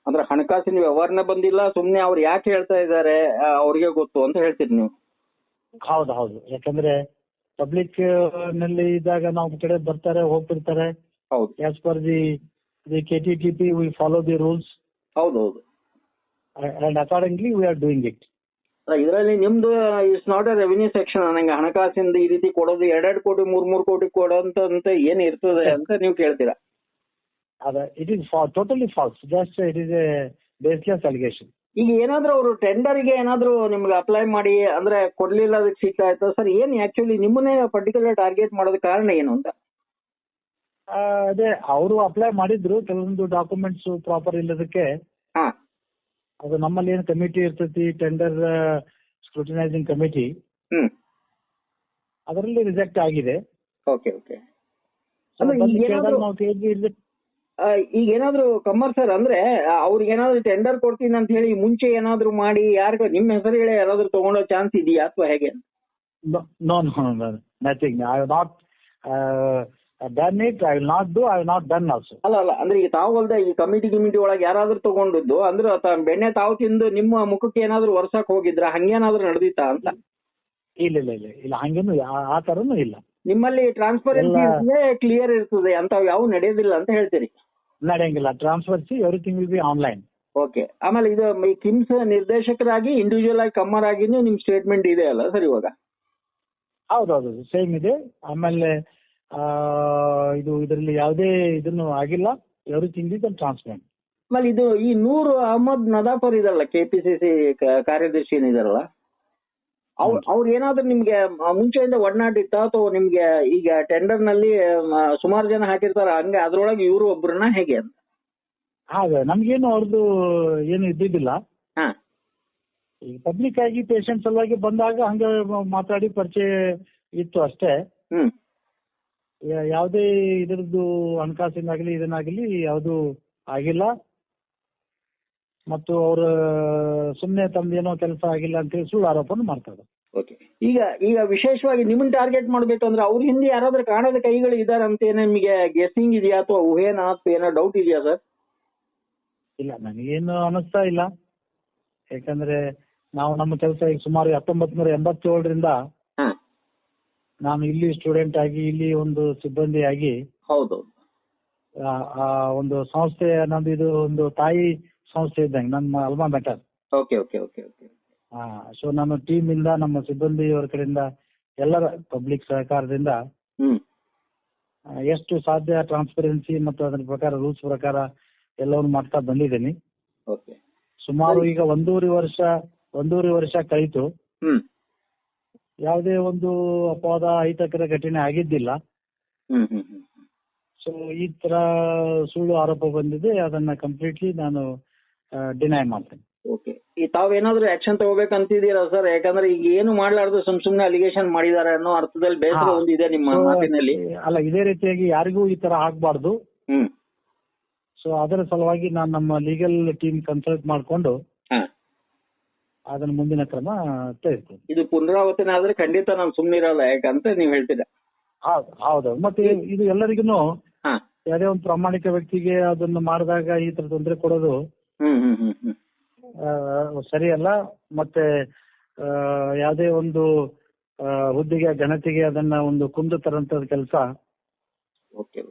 [SPEAKER 5] ಅಂದ್ರೆ ಹಣಕಾಸಿನ ವ್ಯವಹಾರನ ಬಂದಿಲ್ಲ ಸುಮ್ನೆ ಅವ್ರು ಯಾಕೆ ಹೇಳ್ತಾ ಇದ್ದಾರೆ ಅವ್ರಿಗೆ ಗೊತ್ತು ಅಂತ ಹೇಳ್ತೀರಿ ನೀವು?
[SPEAKER 8] ಹೌದು ಹೌದು. ಯಾಕಂದ್ರೆ ಪಬ್ಲಿಕ್ನಲ್ಲಿ ಇದ್ದಾಗ ನಾವು ಕಡೆ ಬರ್ತಾರೆ ಹೋಗ್ತಿರ್ತಾರೆ.
[SPEAKER 5] ಹೌದು.
[SPEAKER 8] As per the the K T T P V follow the rules
[SPEAKER 5] ಹೌದು ಹೌದು.
[SPEAKER 8] And accordingly we are doing it
[SPEAKER 5] ಇದರಲ್ಲಿ ನಿಮ್ದು it's not a revenue section ನಂಗೆ ಹಣಕಾಸಿಂದ ಈ ರೀತಿ ಕೊಡೋದು ಎರಡೆರಡು ಕೋಟಿ ಮೂರ್ ಮೂರ್ ಕೋಟಿ ಕೊಡೋಂತ ಏನ್ ಇರ್ತದೆ ಅಂತ ನೀವು ಕೇಳ್ತೀರಾ?
[SPEAKER 8] ಅದ it is totally false just it is a baseless allegation
[SPEAKER 5] ಈಗ ಏನಾದ್ರೂ ಅವರು ಟೆಂಡರ್ಗೆ ಏನಾದ್ರೂ ನಿಮ್ಗೆ ಅಪ್ಲೈ ಮಾಡಿ ಅಂದ್ರೆ ಕೊಡ್ಲಿಲ್ಲ ಅದಕ್ಕೆ ಸಿಗ್ತಾ ಆಯ್ತು ಸರ್ ಏನ್ ಆಕ್ಚುಲಿ ನಿಮ್ಮನ್ನೇ ಪರ್ಟಿಕ್ಯುಲರ್ ಟಾರ್ಗೆಟ್ ಮಾಡೋದ ಕಾರಣ ಏನು ಅಂತ?
[SPEAKER 8] ಅದೇ ಅವರು ಅಪ್ಲೈ ಮಾಡಿದ್ರು ಕೆಲವೊಂದು ಡಾಕ್ಯುಮೆಂಟ್ಸ್ ಪ್ರಾಪರ್ ಇಲ್ಲದಕ್ಕೆ.
[SPEAKER 5] ಹಾ.
[SPEAKER 8] ಅದು ನಮ್ಮಲ್ಲಿ ಏನು ಕಮಿಟಿ ಇರ್ತೈತಿ ಟೆಂಡರ್ ಸ್ಕ್ರೂಟಿನೈಸಿಂಗ್ ಕಮಿಟಿ
[SPEAKER 5] ಹ್ಮ್.
[SPEAKER 8] ಅದರಲ್ಲಿ ರಿಜೆಕ್ಟ್ ಆಗಿದೆ.
[SPEAKER 5] Okay
[SPEAKER 8] okay.
[SPEAKER 5] ಈಗ ಏನಾದ್ರು-
[SPEAKER 8] ನಾವು ಕೇಳಿದ್ವಿ reject-
[SPEAKER 5] ಈಗ ಏನಾದ್ರು ಕಮ್ಮರ್ ಸರ್ ಅಂದ್ರೆ ಅವ್ರಿಗೆ ಏನಾದ್ರು ಟೆಂಡರ್ ಕೊಡ್ತೀನಿ ಅಂತ ಹೇಳಿ ಮುಂಚೆ ಏನಾದ್ರು ಮಾಡಿ ಯಾರಿಗ ನಿಮ್ಮ ಹೆಸರು ಹೇಳಿ ಯಾರಾದ್ರೂ ತಗೊಂಡೋ ಚಾನ್ಸ್ ಇದೆಯಾ ಅಥವಾ ಹೇಗೆ?
[SPEAKER 8] ನೋ ನೋ no ಆ nothing. I it I not do I not done also
[SPEAKER 5] ಅಲ್ಲ ಅಲ್ಲ ಅಂದ್ರೆ ಈಗ ತಾವು ಅಲ್ದೆ ಈ ಕಮಿಟಿ ಗಿಮಿಟಿ ಒಳಗೆ ಯಾರಾದ್ರೂ ತಗೊಂಡಿದ್ದು ಅಂದ್ರೆ ಬೆಣ್ಣೆ ತಾವು ತಿಂದು ನಿಮ್ಮ ಮುಖಕ್ಕೆ ಏನಾದ್ರೂ ವರ್ಷಕ್ಕೆ ಹೋಗಿದ್ರ ಹಂಗೇನಾದ್ರೂ ನಡೆದಿತ್ತಾ ಅಂತ?
[SPEAKER 8] ಇಲ್ಲ ಇಲ್ಲ ಇಲ್ಲ ಇಲ್ಲ ಹಂಗೇನು ಆ- ತರನು ಇಲ್ಲ.
[SPEAKER 5] ನಿಮ್ಮಲ್ಲಿ ಟ್ರಾನ್ಸ್ಪರೆನ್ಸಿ ಕ್ಲಿಯರ್ ಇರ್ತದೆ ಅಂತ ಯಾವ ನಡೆಯೋದಿಲ್ಲ ಅಂತ ಹೇಳ್ತೀರಿ.
[SPEAKER 8] ನಡೆಯಂಗಿಲ್ಲ transparency everything will be online
[SPEAKER 5] okay ಆಮೇಲೆ ಇದು ಈ ಕಿಮ್ಸ್ ನಿರ್ದೇಶಕರಾಗಿ ಇಂಡಿವಿಜುವಲ್ ಆಗಿ ಕಮ್ಮರ್ ಆಗಿನೂ ನಿಮ್ ಸ್ಟೇಟ್ಮೆಂಟ್ ಇದೆ ಅಲ್ಲ ಸರ್ ಇವಾಗ?
[SPEAKER 8] ಹೌದೌದು ಸೇಮ್ ಇದೆ. ಆಮೇಲೆ ಇದು ಇದರಲ್ಲಿ ಯಾವುದೇ ಇದನ್ನು ಆಗಿಲ್ಲ. ಎವ್ರಿಥಿಂಗ್ ಇಸ್ ಟ್ರಾನ್ಸ್ಪರೆಂಟ್
[SPEAKER 5] ಆಮೇಲೆ ಇದು ಈ ನೂರ್ ಅಹಮದ್ ನದಾಫರ್ ಇದಾರಲ್ಲ ಕೆಪಿಸಿಸಿ ಕಾರ್ಯದರ್ಶಿ ಏನಿದಾರಲ್ಲ ಅವ್ರ ಅವ್ರು ಏನಾದ್ರೂ ನಿಮ್ಗೆ ಮುಂಚೆಯಿಂದ ಒಡನಾಡಿತ್ತ ಅಥವಾ ನಿಮ್ಗೆ ಈಗ ಟೆಂಡರ್ನಲ್ಲಿ ಸುಮಾರು ಜನ ಹಾಕಿರ್ತಾರ ಹಂಗೆ ಅದ್ರೊಳಗೆ ಇವರು ಒಬ್ರನ್ನ ಹೇಗೆ ಅಂತ?
[SPEAKER 8] ಹಾಗೆ ನಮ್ಗೇನು ಅವ್ರದ್ದು ಏನು ಇದ್ದಿದ್ದಿಲ್ಲ.
[SPEAKER 5] ಹಾ.
[SPEAKER 8] ಈಗ ಪಬ್ಲಿಕ್ ಆಗಿ ಪೇಷಂಟ್ ಸಲುವಾಗಿ ಬಂದಾಗ ಹಂಗೆ ಮಾತಾಡಿ ಪರಿಚಯ ಇತ್ತು ಅಷ್ಟೇ.
[SPEAKER 5] ಹ್ಮ್.
[SPEAKER 8] ಯಾವುದೇ ಇದರದ್ದು ಹಣಕಾಸಿನಾಗಲಿ ಇದನ್ನಾಗಲಿ ಯಾವುದು ಆಗಿಲ್ಲ. ಮತ್ತು ಅವ್ರ ಸುಮ್ಮನೆ ತಮ್ದೇನೋ ಕೆಲಸ ಆಗಿಲ್ಲ ಅಂತೇಳಿ ಸುಳ್ಳು ಆರೋಪನ ಮಾಡ್ತಾರೆ
[SPEAKER 5] ಓಕೆ. ಈಗ ಈಗ ವಿಶೇಷವಾಗಿ ನಿಮ್ಮನ್ನ ಟಾರ್ಗೆಟ್ ಮಾಡಬೇಕು ಅಂದ್ರೆ ಅವ್ರ ಹಿಂದೆ ಯಾರಾದ್ರೂ ಕಾಣದ ಕೈಗಳು ಇದಾರೆ ಅಂತ ಏನೋ ನಿಮಗೆ ಗೆಸ್ಸಿಂಗ್ ಇದೆಯಾ ಅಥವಾ ಊಹೆನಾ ಅಥವಾ ಏನೋ ಡೌಟ್ ಇದೆಯಾ ಸರ್
[SPEAKER 8] ಇಲ್ಲ ನನಗೇನು ಅನಿಸ್ತಾ ಇಲ್ಲ. ಯಾಕಂದ್ರೆ ನಾವು ನಮ್ಮ ಕೆಲಸ ಈಗ ಸುಮಾರು ಹತ್ತೊಂಬತ್ ನೂರ ಎಂಬತ್ತೇಳರಿಂದ ನಾನು ಇಲ್ಲಿ ಸ್ಟೂಡೆಂಟ್ ಆಗಿ ಇಲ್ಲಿ ಒಂದು ಸಿಬ್ಬಂದಿಯಾಗಿ
[SPEAKER 5] ಹೌದು.
[SPEAKER 8] ಆ, ಒಂದು ಸಂಸ್ಥೆ ನಂದು ಇದು ಒಂದು ತಾಯಿ ಸಂಸ್ಥೆ ಇದ್ದಂಗೆ ನಮ್ಮ alma mater
[SPEAKER 5] okay okay okay okay
[SPEAKER 8] ಹಾ ಸೊ ನಾನು ಟೀಮ್ ಇಂದ ನಮ್ಮ ಸಿಬ್ಬಂದಿಯವರ ಕಡೆಯಿಂದ ಎಲ್ಲರ ಪಬ್ಲಿಕ್ ಸಹಕಾರದಿಂದ
[SPEAKER 5] ಹ್ಮ್.
[SPEAKER 8] ಆ, ಎಷ್ಟು ಸಾಧ್ಯ ಟ್ರಾನ್ಸ್ಪರೆನ್ಸಿ ಮತ್ತು ಅದರ ಪ್ರಕಾರ ರೂಲ್ಸ್ ಪ್ರಕಾರ ಎಲ್ಲವನ್ನು ಮಾಡ್ತಾ ಬಂದಿದ್ದೀನಿ.
[SPEAKER 5] ಓಕೆ
[SPEAKER 8] ಸುಮಾರು ಈಗ ಒಂದೂವರೆ ವರ್ಷ ಒಂದೂವರೆ ವರ್ಷ ಕಳಿತು.
[SPEAKER 5] ಹ್ಮ್.
[SPEAKER 8] ಯಾವುದೇ ಒಂದು ಅಪವಾದ ಅಹಿತಕರ ಘಟನೆ ಆಗಿದ್ದಿಲ್ಲ. ಸೊ ಈ ತರ ಸುಳ್ಳು ಆರೋಪ ಬಂದಿದೆ ಅದನ್ನ ಕಂಪ್ಲೀಟ್ಲಿ ನಾನು ಡಿನೈ ಮಾಡ್ತೇನೆ.
[SPEAKER 5] ಓಕೆ ಈ ತಾವೇನಾದ್ರೂ ಆಕ್ಷನ್ ತಗೋಬೇಕಂತಿದ್ದೀರಾ ಸರ್ ಯಾಕಂದ್ರೆ ಈಗ ಏನು ಮಾಡ್ಲಾರ್ದು ಸುಮ್ ಸುಮ್ನೆ ಅಲಿಗೇಷನ್ ಮಾಡಿದ್ದಾರೆ ಅನ್ನೋ ಅರ್ಥದಲ್ಲಿ ಬೇಸರ. ಒಂದಿದೆ ನಿಮ್ಮ ಮಾತಿನಲ್ಲಿ.
[SPEAKER 8] ಅಲ್ಲ ಇದೇ ರೀತಿಯಾಗಿ ಯಾರಿಗೂ ಈ ತರ ಆಗ್ಬಾರ್ದು. ಸೊ ಅದರ ಸಲುವಾಗಿ ನಾನು ನಮ್ಮ ಲೀಗಲ್ ಟೀಮ್ ಕನ್ಸಲ್ಟ್ ಮಾಡ್ಕೊಂಡು ಅದನ್ನ ಮುಂದಿನ ಕ್ರಮ ತೆಗೆದುಕೊಂಡು
[SPEAKER 5] ಇದು ಪುನರಾವರ್ತನೆ ಆದ್ರೆ ಖಂಡಿತ ನಾನು ಸುಮ್ಮನಿರಲ್ಲ ಯಾಕಂತ ನೀವ್ ಹೇಳ್ತೀರಾ
[SPEAKER 8] ಹೌದು ಹೌದು. ಮತ್ತೆ ಇದು ಎಲ್ಲರಿಗೂ
[SPEAKER 5] ಹಾ.
[SPEAKER 8] ಯಾವುದೇ ಒಂದು ಪ್ರಾಮಾಣಿಕ ವ್ಯಕ್ತಿಗೆ ಅದನ್ನು ಮಾಡಿದಾಗ ಈ ತರ ತೊಂದರೆ ಕೊಡೋದು
[SPEAKER 5] ಹ್ಮ್ ಹ್ಮ್ ಹ್ಮ್ ಹ್ಮ್.
[SPEAKER 8] ಆ, ಸರಿಯಲ್ಲ. ಮತ್ತೆ ಆ, ಯಾವುದೇ ಒಂದು ಹುದ್ದೆಗೆ ಘನತೆಗೆ ಅದನ್ನ ಒಂದು ಕುಂದು ತರಂತ ಕೆಲಸ.
[SPEAKER 5] ಓಕೆ.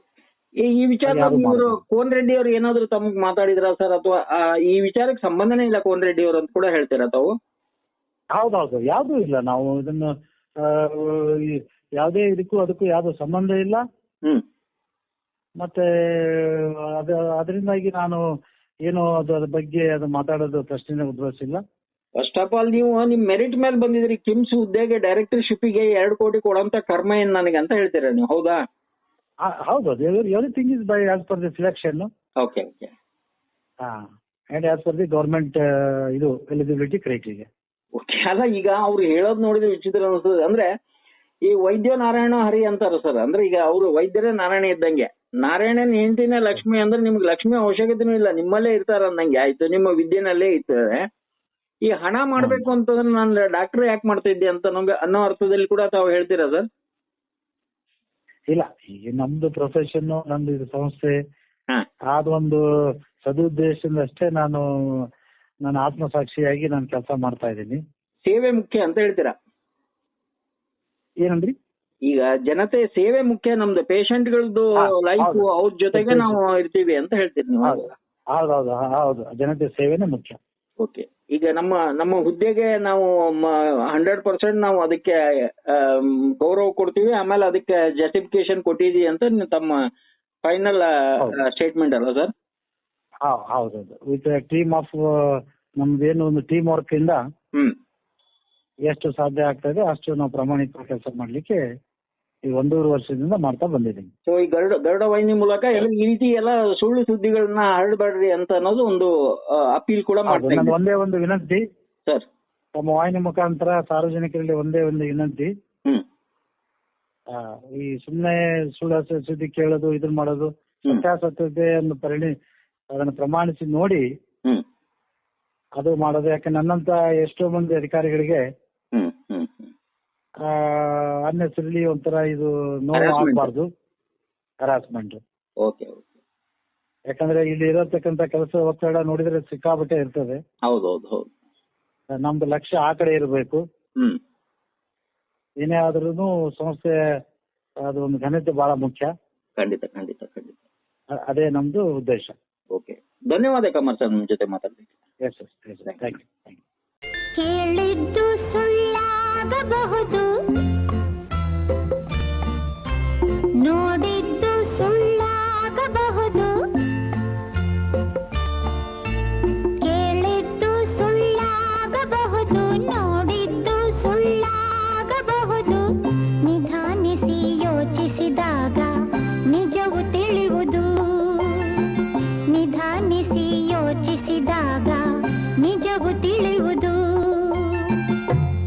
[SPEAKER 5] ಈ ವಿಚಾರ ವಿಚಾರದಲ್ಲಿ
[SPEAKER 8] ಯಾರು
[SPEAKER 5] ಇವರು ಕೋನ್ ರೆಡ್ಡಿ ಅವರು ಏನಾದ್ರು ತಮಗ್ ಮಾತಾಡಿದ್ರ ಸರ್? ಅಥವಾ ಈ ವಿಚಾರಕ್ಕೆ ಸಂಬಂಧನೇ ಇಲ್ಲ ಕೋನ್ ರೆಡ್ಡಿ ಅವರು ಅಂತ ಕೂಡ ಹೇಳ್ತೀರಾ ತಾವು?
[SPEAKER 8] ಹೌದೌದು. ಯಾವ್ದು ಇಲ್ಲ. ನಾವು ಇದನ್ನು ಯಾವುದೇ ಇದಕ್ಕೂ ಅದಕ್ಕೂ ಯಾವ್ದು ಸಂಬಂಧ ಇಲ್ಲ.
[SPEAKER 5] ಹ್ಮ್.
[SPEAKER 8] ಮತ್ತೆ ಅದ ಅದರಿಂದಾಗಿ ನಾನು ಏನು ಅದರ ಅದ್ರ ಬಗ್ಗೆ ಅದು ಮಾತಾಡೋದು ಪ್ರಶ್ನೆ ಉದ್ಭವಿಸಿಲ್ಲ.
[SPEAKER 5] ಫಸ್ಟ್ ಆಫ್ ಆಲ್ ನೀವು ನಿಮ್ ಮೆರಿಟ್ ಮೇಲೆ ಬಂದಿದ್ರಿ ಕಿಮ್ಸ್ ಹುದ್ದೆಗೆ ಡೈರೆಕ್ಟರ್ಶಿಪ್ಗೆ ಎರಡು ಕೋಟಿ ಕೊಡೋಂತ ಕರ್ಮ ಏನ್ ನನಗೆ ಅಂತ ಹೇಳ್ತೀರಾ ನೀವು? ಹೌದಾ?
[SPEAKER 8] ಹೌದು everything is by as per the selection
[SPEAKER 5] okay okay
[SPEAKER 8] ಹಾ and as per the government ಇದು ಎಲಿಜಿಬಿಲಿಟಿ ಕ್ರೈಟೀರಿಯಾ
[SPEAKER 5] ಓಕೆ ಅಲ್ಲ ಈಗ ಅವ್ರು ಹೇಳೋದ್ ನೋಡಿದ್ರೆ ವಿಚಿತ್ರ ಅನಿಸ್ತದೆ. ಅಂದ್ರೆ ಈ ವೈದ್ಯ ನಾರಾಯಣ ಹರಿ ಅಂತಾರ ಸರ್. ಅಂದ್ರೆ ಈಗ ಅವರು ವೈದ್ಯರೇ ನಾರಾಯಣ ಇದ್ದಂಗೆ. ನಾರಾಯಣನ್ ಹೆಂಡತಿನೇ ಲಕ್ಷ್ಮಿ ಅಂದ್ರೆ ನಿಮ್ಗೆ ಲಕ್ಷ್ಮಿ ಅವಶ್ಯಕತೆನೂ ಇಲ್ಲ. ನಿಮ್ಮಲ್ಲೇ ಇರ್ತಾರ ಅಂದಂಗೆ. ಆಯ್ತು ನಿಮ್ಮ ವಿದ್ಯೆನಲ್ಲೇ ಇರ್ತದೆ. ಈ ಹಣ ಮಾಡ್ಬೇಕು ಅಂತಂದ್ರೆ ನಾನು ಡಾಕ್ಟರ್ ಯಾಕೆ ಮಾಡ್ತಾ ಇದ್ದೆ ಅಂತ ನಮ್ಗೆ ಅನ್ನೋ ಅರ್ಥದಲ್ಲಿ ಕೂಡ ತಾವು ಹೇಳ್ತೀರಾ ಸರ್?
[SPEAKER 8] ಇಲ್ಲ ಈಗ ನಮ್ದು ಪ್ರೊಫೆಷನ್ ನಮ್ದು ಇದು ಸಂಸ್ಥೆ.
[SPEAKER 5] ಆದ್
[SPEAKER 8] ಅದೊಂದು ಸದುದ್ದೇಶದಿಂದ ಅಷ್ಟೇ ನಾನು ನನ್ನ ಆತ್ಮಸಾಕ್ಷಿಯಾಗಿ ನಾನು ಕೆಲಸ ಮಾಡ್ತಾ ಇದ್ದೀನಿ.
[SPEAKER 5] ಸೇವೆ ಮುಖ್ಯ ಅಂತ ಹೇಳ್ತೀರಾ?
[SPEAKER 8] ಏನಂದ್ರಿ?
[SPEAKER 5] ಈಗ ಜನತೆ ಸೇವೆ ಮುಖ್ಯ ನಮ್ದು ಪೇಷಂಟ್
[SPEAKER 8] ಗಳದ್ದು
[SPEAKER 5] ಲೈಫ್
[SPEAKER 8] ಹೌದು.
[SPEAKER 5] ಅವ್ರ ಜೊತೆಗೆ ನಾವು ಇರ್ತೀವಿ ಅಂತ ಹೇಳ್ತೀರಿ ನೀವು.
[SPEAKER 8] ಹೌದು. ಹೌದೌದು ಹೌದು. ಜನತೆ ಸೇವೆನೇ ಮುಖ್ಯ.
[SPEAKER 5] ಓಕೆ ಈಗ ನಮ್ಮ ನಮ್ಮ ಹುದ್ದೆಗೆ ನಾವು ಹಂಡ್ರೆಡ್ ಪರ್ಸೆಂಟ್ ನಾವು ಅದಕ್ಕೆ ಗೌರವ ಕೊಡ್ತೀವಿ. ಆಮೇಲೆ ಅದಕ್ಕೆ ಜಸ್ಟಿಫಿಕೇಶನ್ ಕೊಟ್ಟಿದೀವಿ ಅಂತ ತಮ್ಮ ಫೈನಲ್. ಸ್ಟೇಟ್ಮೆಂಟ್ ಅಲ್ಲ ಸರ್?
[SPEAKER 8] ಹೌದು ಹೌದೌದು. ವಿತ್ ಟೀಮ್ ಆಫ್ ನಮ್ದೇನು ಒಂದು ಟೀಮ್ ವರ್ಕ್ ಇಂದ
[SPEAKER 5] ಹ್ಮ್.
[SPEAKER 8] ಎಷ್ಟು ಸಾಧ್ಯ ಆಗ್ತದೆ ಅಷ್ಟು ನಾವು ಪ್ರಾಮಾಣಿಕ ಕೆಲಸ ಮಾಡ್ಲಿಕ್ಕೆ ಈ ಒಂದೂವರೆ ವರ್ಷದಿಂದ ಮಾಡ್ತಾ ಬಂದಿದ್ದೀನಿ.
[SPEAKER 5] ಸೊ ಈ ಗರುಡ ಗರುಡ ವಾಹಿನಿ ಮೂಲಕ ಎಲ್ಲ ಈ ರೀತಿ ಎಲ್ಲ ಸುಳ್ಳು ಸುದ್ದಿಗಳನ್ನ ಹರಡಬೇಡ್ರಿ ಅಂತ ಅನ್ನೋದು ಒಂದು ಅಪೀಲ್ ಕೂಡ
[SPEAKER 8] ಹೌದು,
[SPEAKER 5] ಮಾಡ್ತಾ
[SPEAKER 8] ನನ್ನ ಒಂದೇ ಒಂದು ವಿನಂತಿ.
[SPEAKER 5] ಸರ್.
[SPEAKER 8] ತಮ್ಮ ವಾಹಿನಿ ಮುಖಾಂತರ ಸಾರ್ವಜನಿಕರಲ್ಲಿ ಒಂದೇ ಒಂದು ವಿನಂತಿ.
[SPEAKER 5] ಹ್ಮ್.
[SPEAKER 8] ಆ, ಈ ಸುಮ್ಮನೆ ಸುಳ್ಳು ಸ- ಸುದ್ದಿ ಕೇಳೋದು ಇದನ್ನ ಮಾಡೋದು
[SPEAKER 5] ಹ್ಮ್.
[SPEAKER 8] ಸತ್ಯಾಸತ್ಯತೆಯನ್ನು ಪರಿಣಿ ಅದನ್ನು ಪ್ರಮಾಣಿಸಿ ನೋಡಿ.
[SPEAKER 5] ಹ್ಮ್.
[SPEAKER 8] ಅದು ಮಾಡೋದು ಯಾಕೆ ನನ್ನಂತ ಎಷ್ಟೋ ಮಂದಿ ಅಧಿಕಾರಿಗಳಿಗೆ ಅನ್ನೆಸರಿಲಿ ಒಂಥರ ಇದು ನೋವು
[SPEAKER 5] Harassment.
[SPEAKER 8] ಆಗಬಾರ್ದು. Harassment
[SPEAKER 5] okay okay.
[SPEAKER 8] ಯಾಕಂದ್ರೆ ಇಲ್ಲಿ ಇರತಕ್ಕಂತ ಕೆಲಸ ಒತ್ತಡ ನೋಡಿದ್ರೆ ಸಿಕ್ಕಾಪಟ್ಟೆ ಇರ್ತದೆ.
[SPEAKER 5] ಹೌದು ಹೌದು.
[SPEAKER 8] ನಮ್ದು ಲಕ್ಷ್ಯ ಆ ಕಡೆ ಇರಬೇಕು.
[SPEAKER 5] ಹ್ಮ್.
[SPEAKER 8] ಏನೇ ಆದ್ರೂ ಸಂಸ್ಥೆ ಅದು ಒಂದು ಘನತೆ ಬಹಳ ಮುಖ್ಯ.
[SPEAKER 5] ಖಂಡಿತ ಖಂಡಿತ ಖಂಡಿತ.
[SPEAKER 8] ಅ- ಅದೇ ನಮ್ದು ಉದ್ದೇಶ.
[SPEAKER 5] ಓಕೆ. ಧನ್ಯವಾದ ಕಮರ್ ಸರ್ ನಿಮ್ಮ ಜೊತೆ ಮಾತಾಡ್ಲಿಕ್ಕೆ.
[SPEAKER 8] Yes yes thank you thank you
[SPEAKER 9] ಕೇಳಿದ್ದು ಸುಳ್ಳಾಗಬಹುದು ನೋಡಿದ್ದು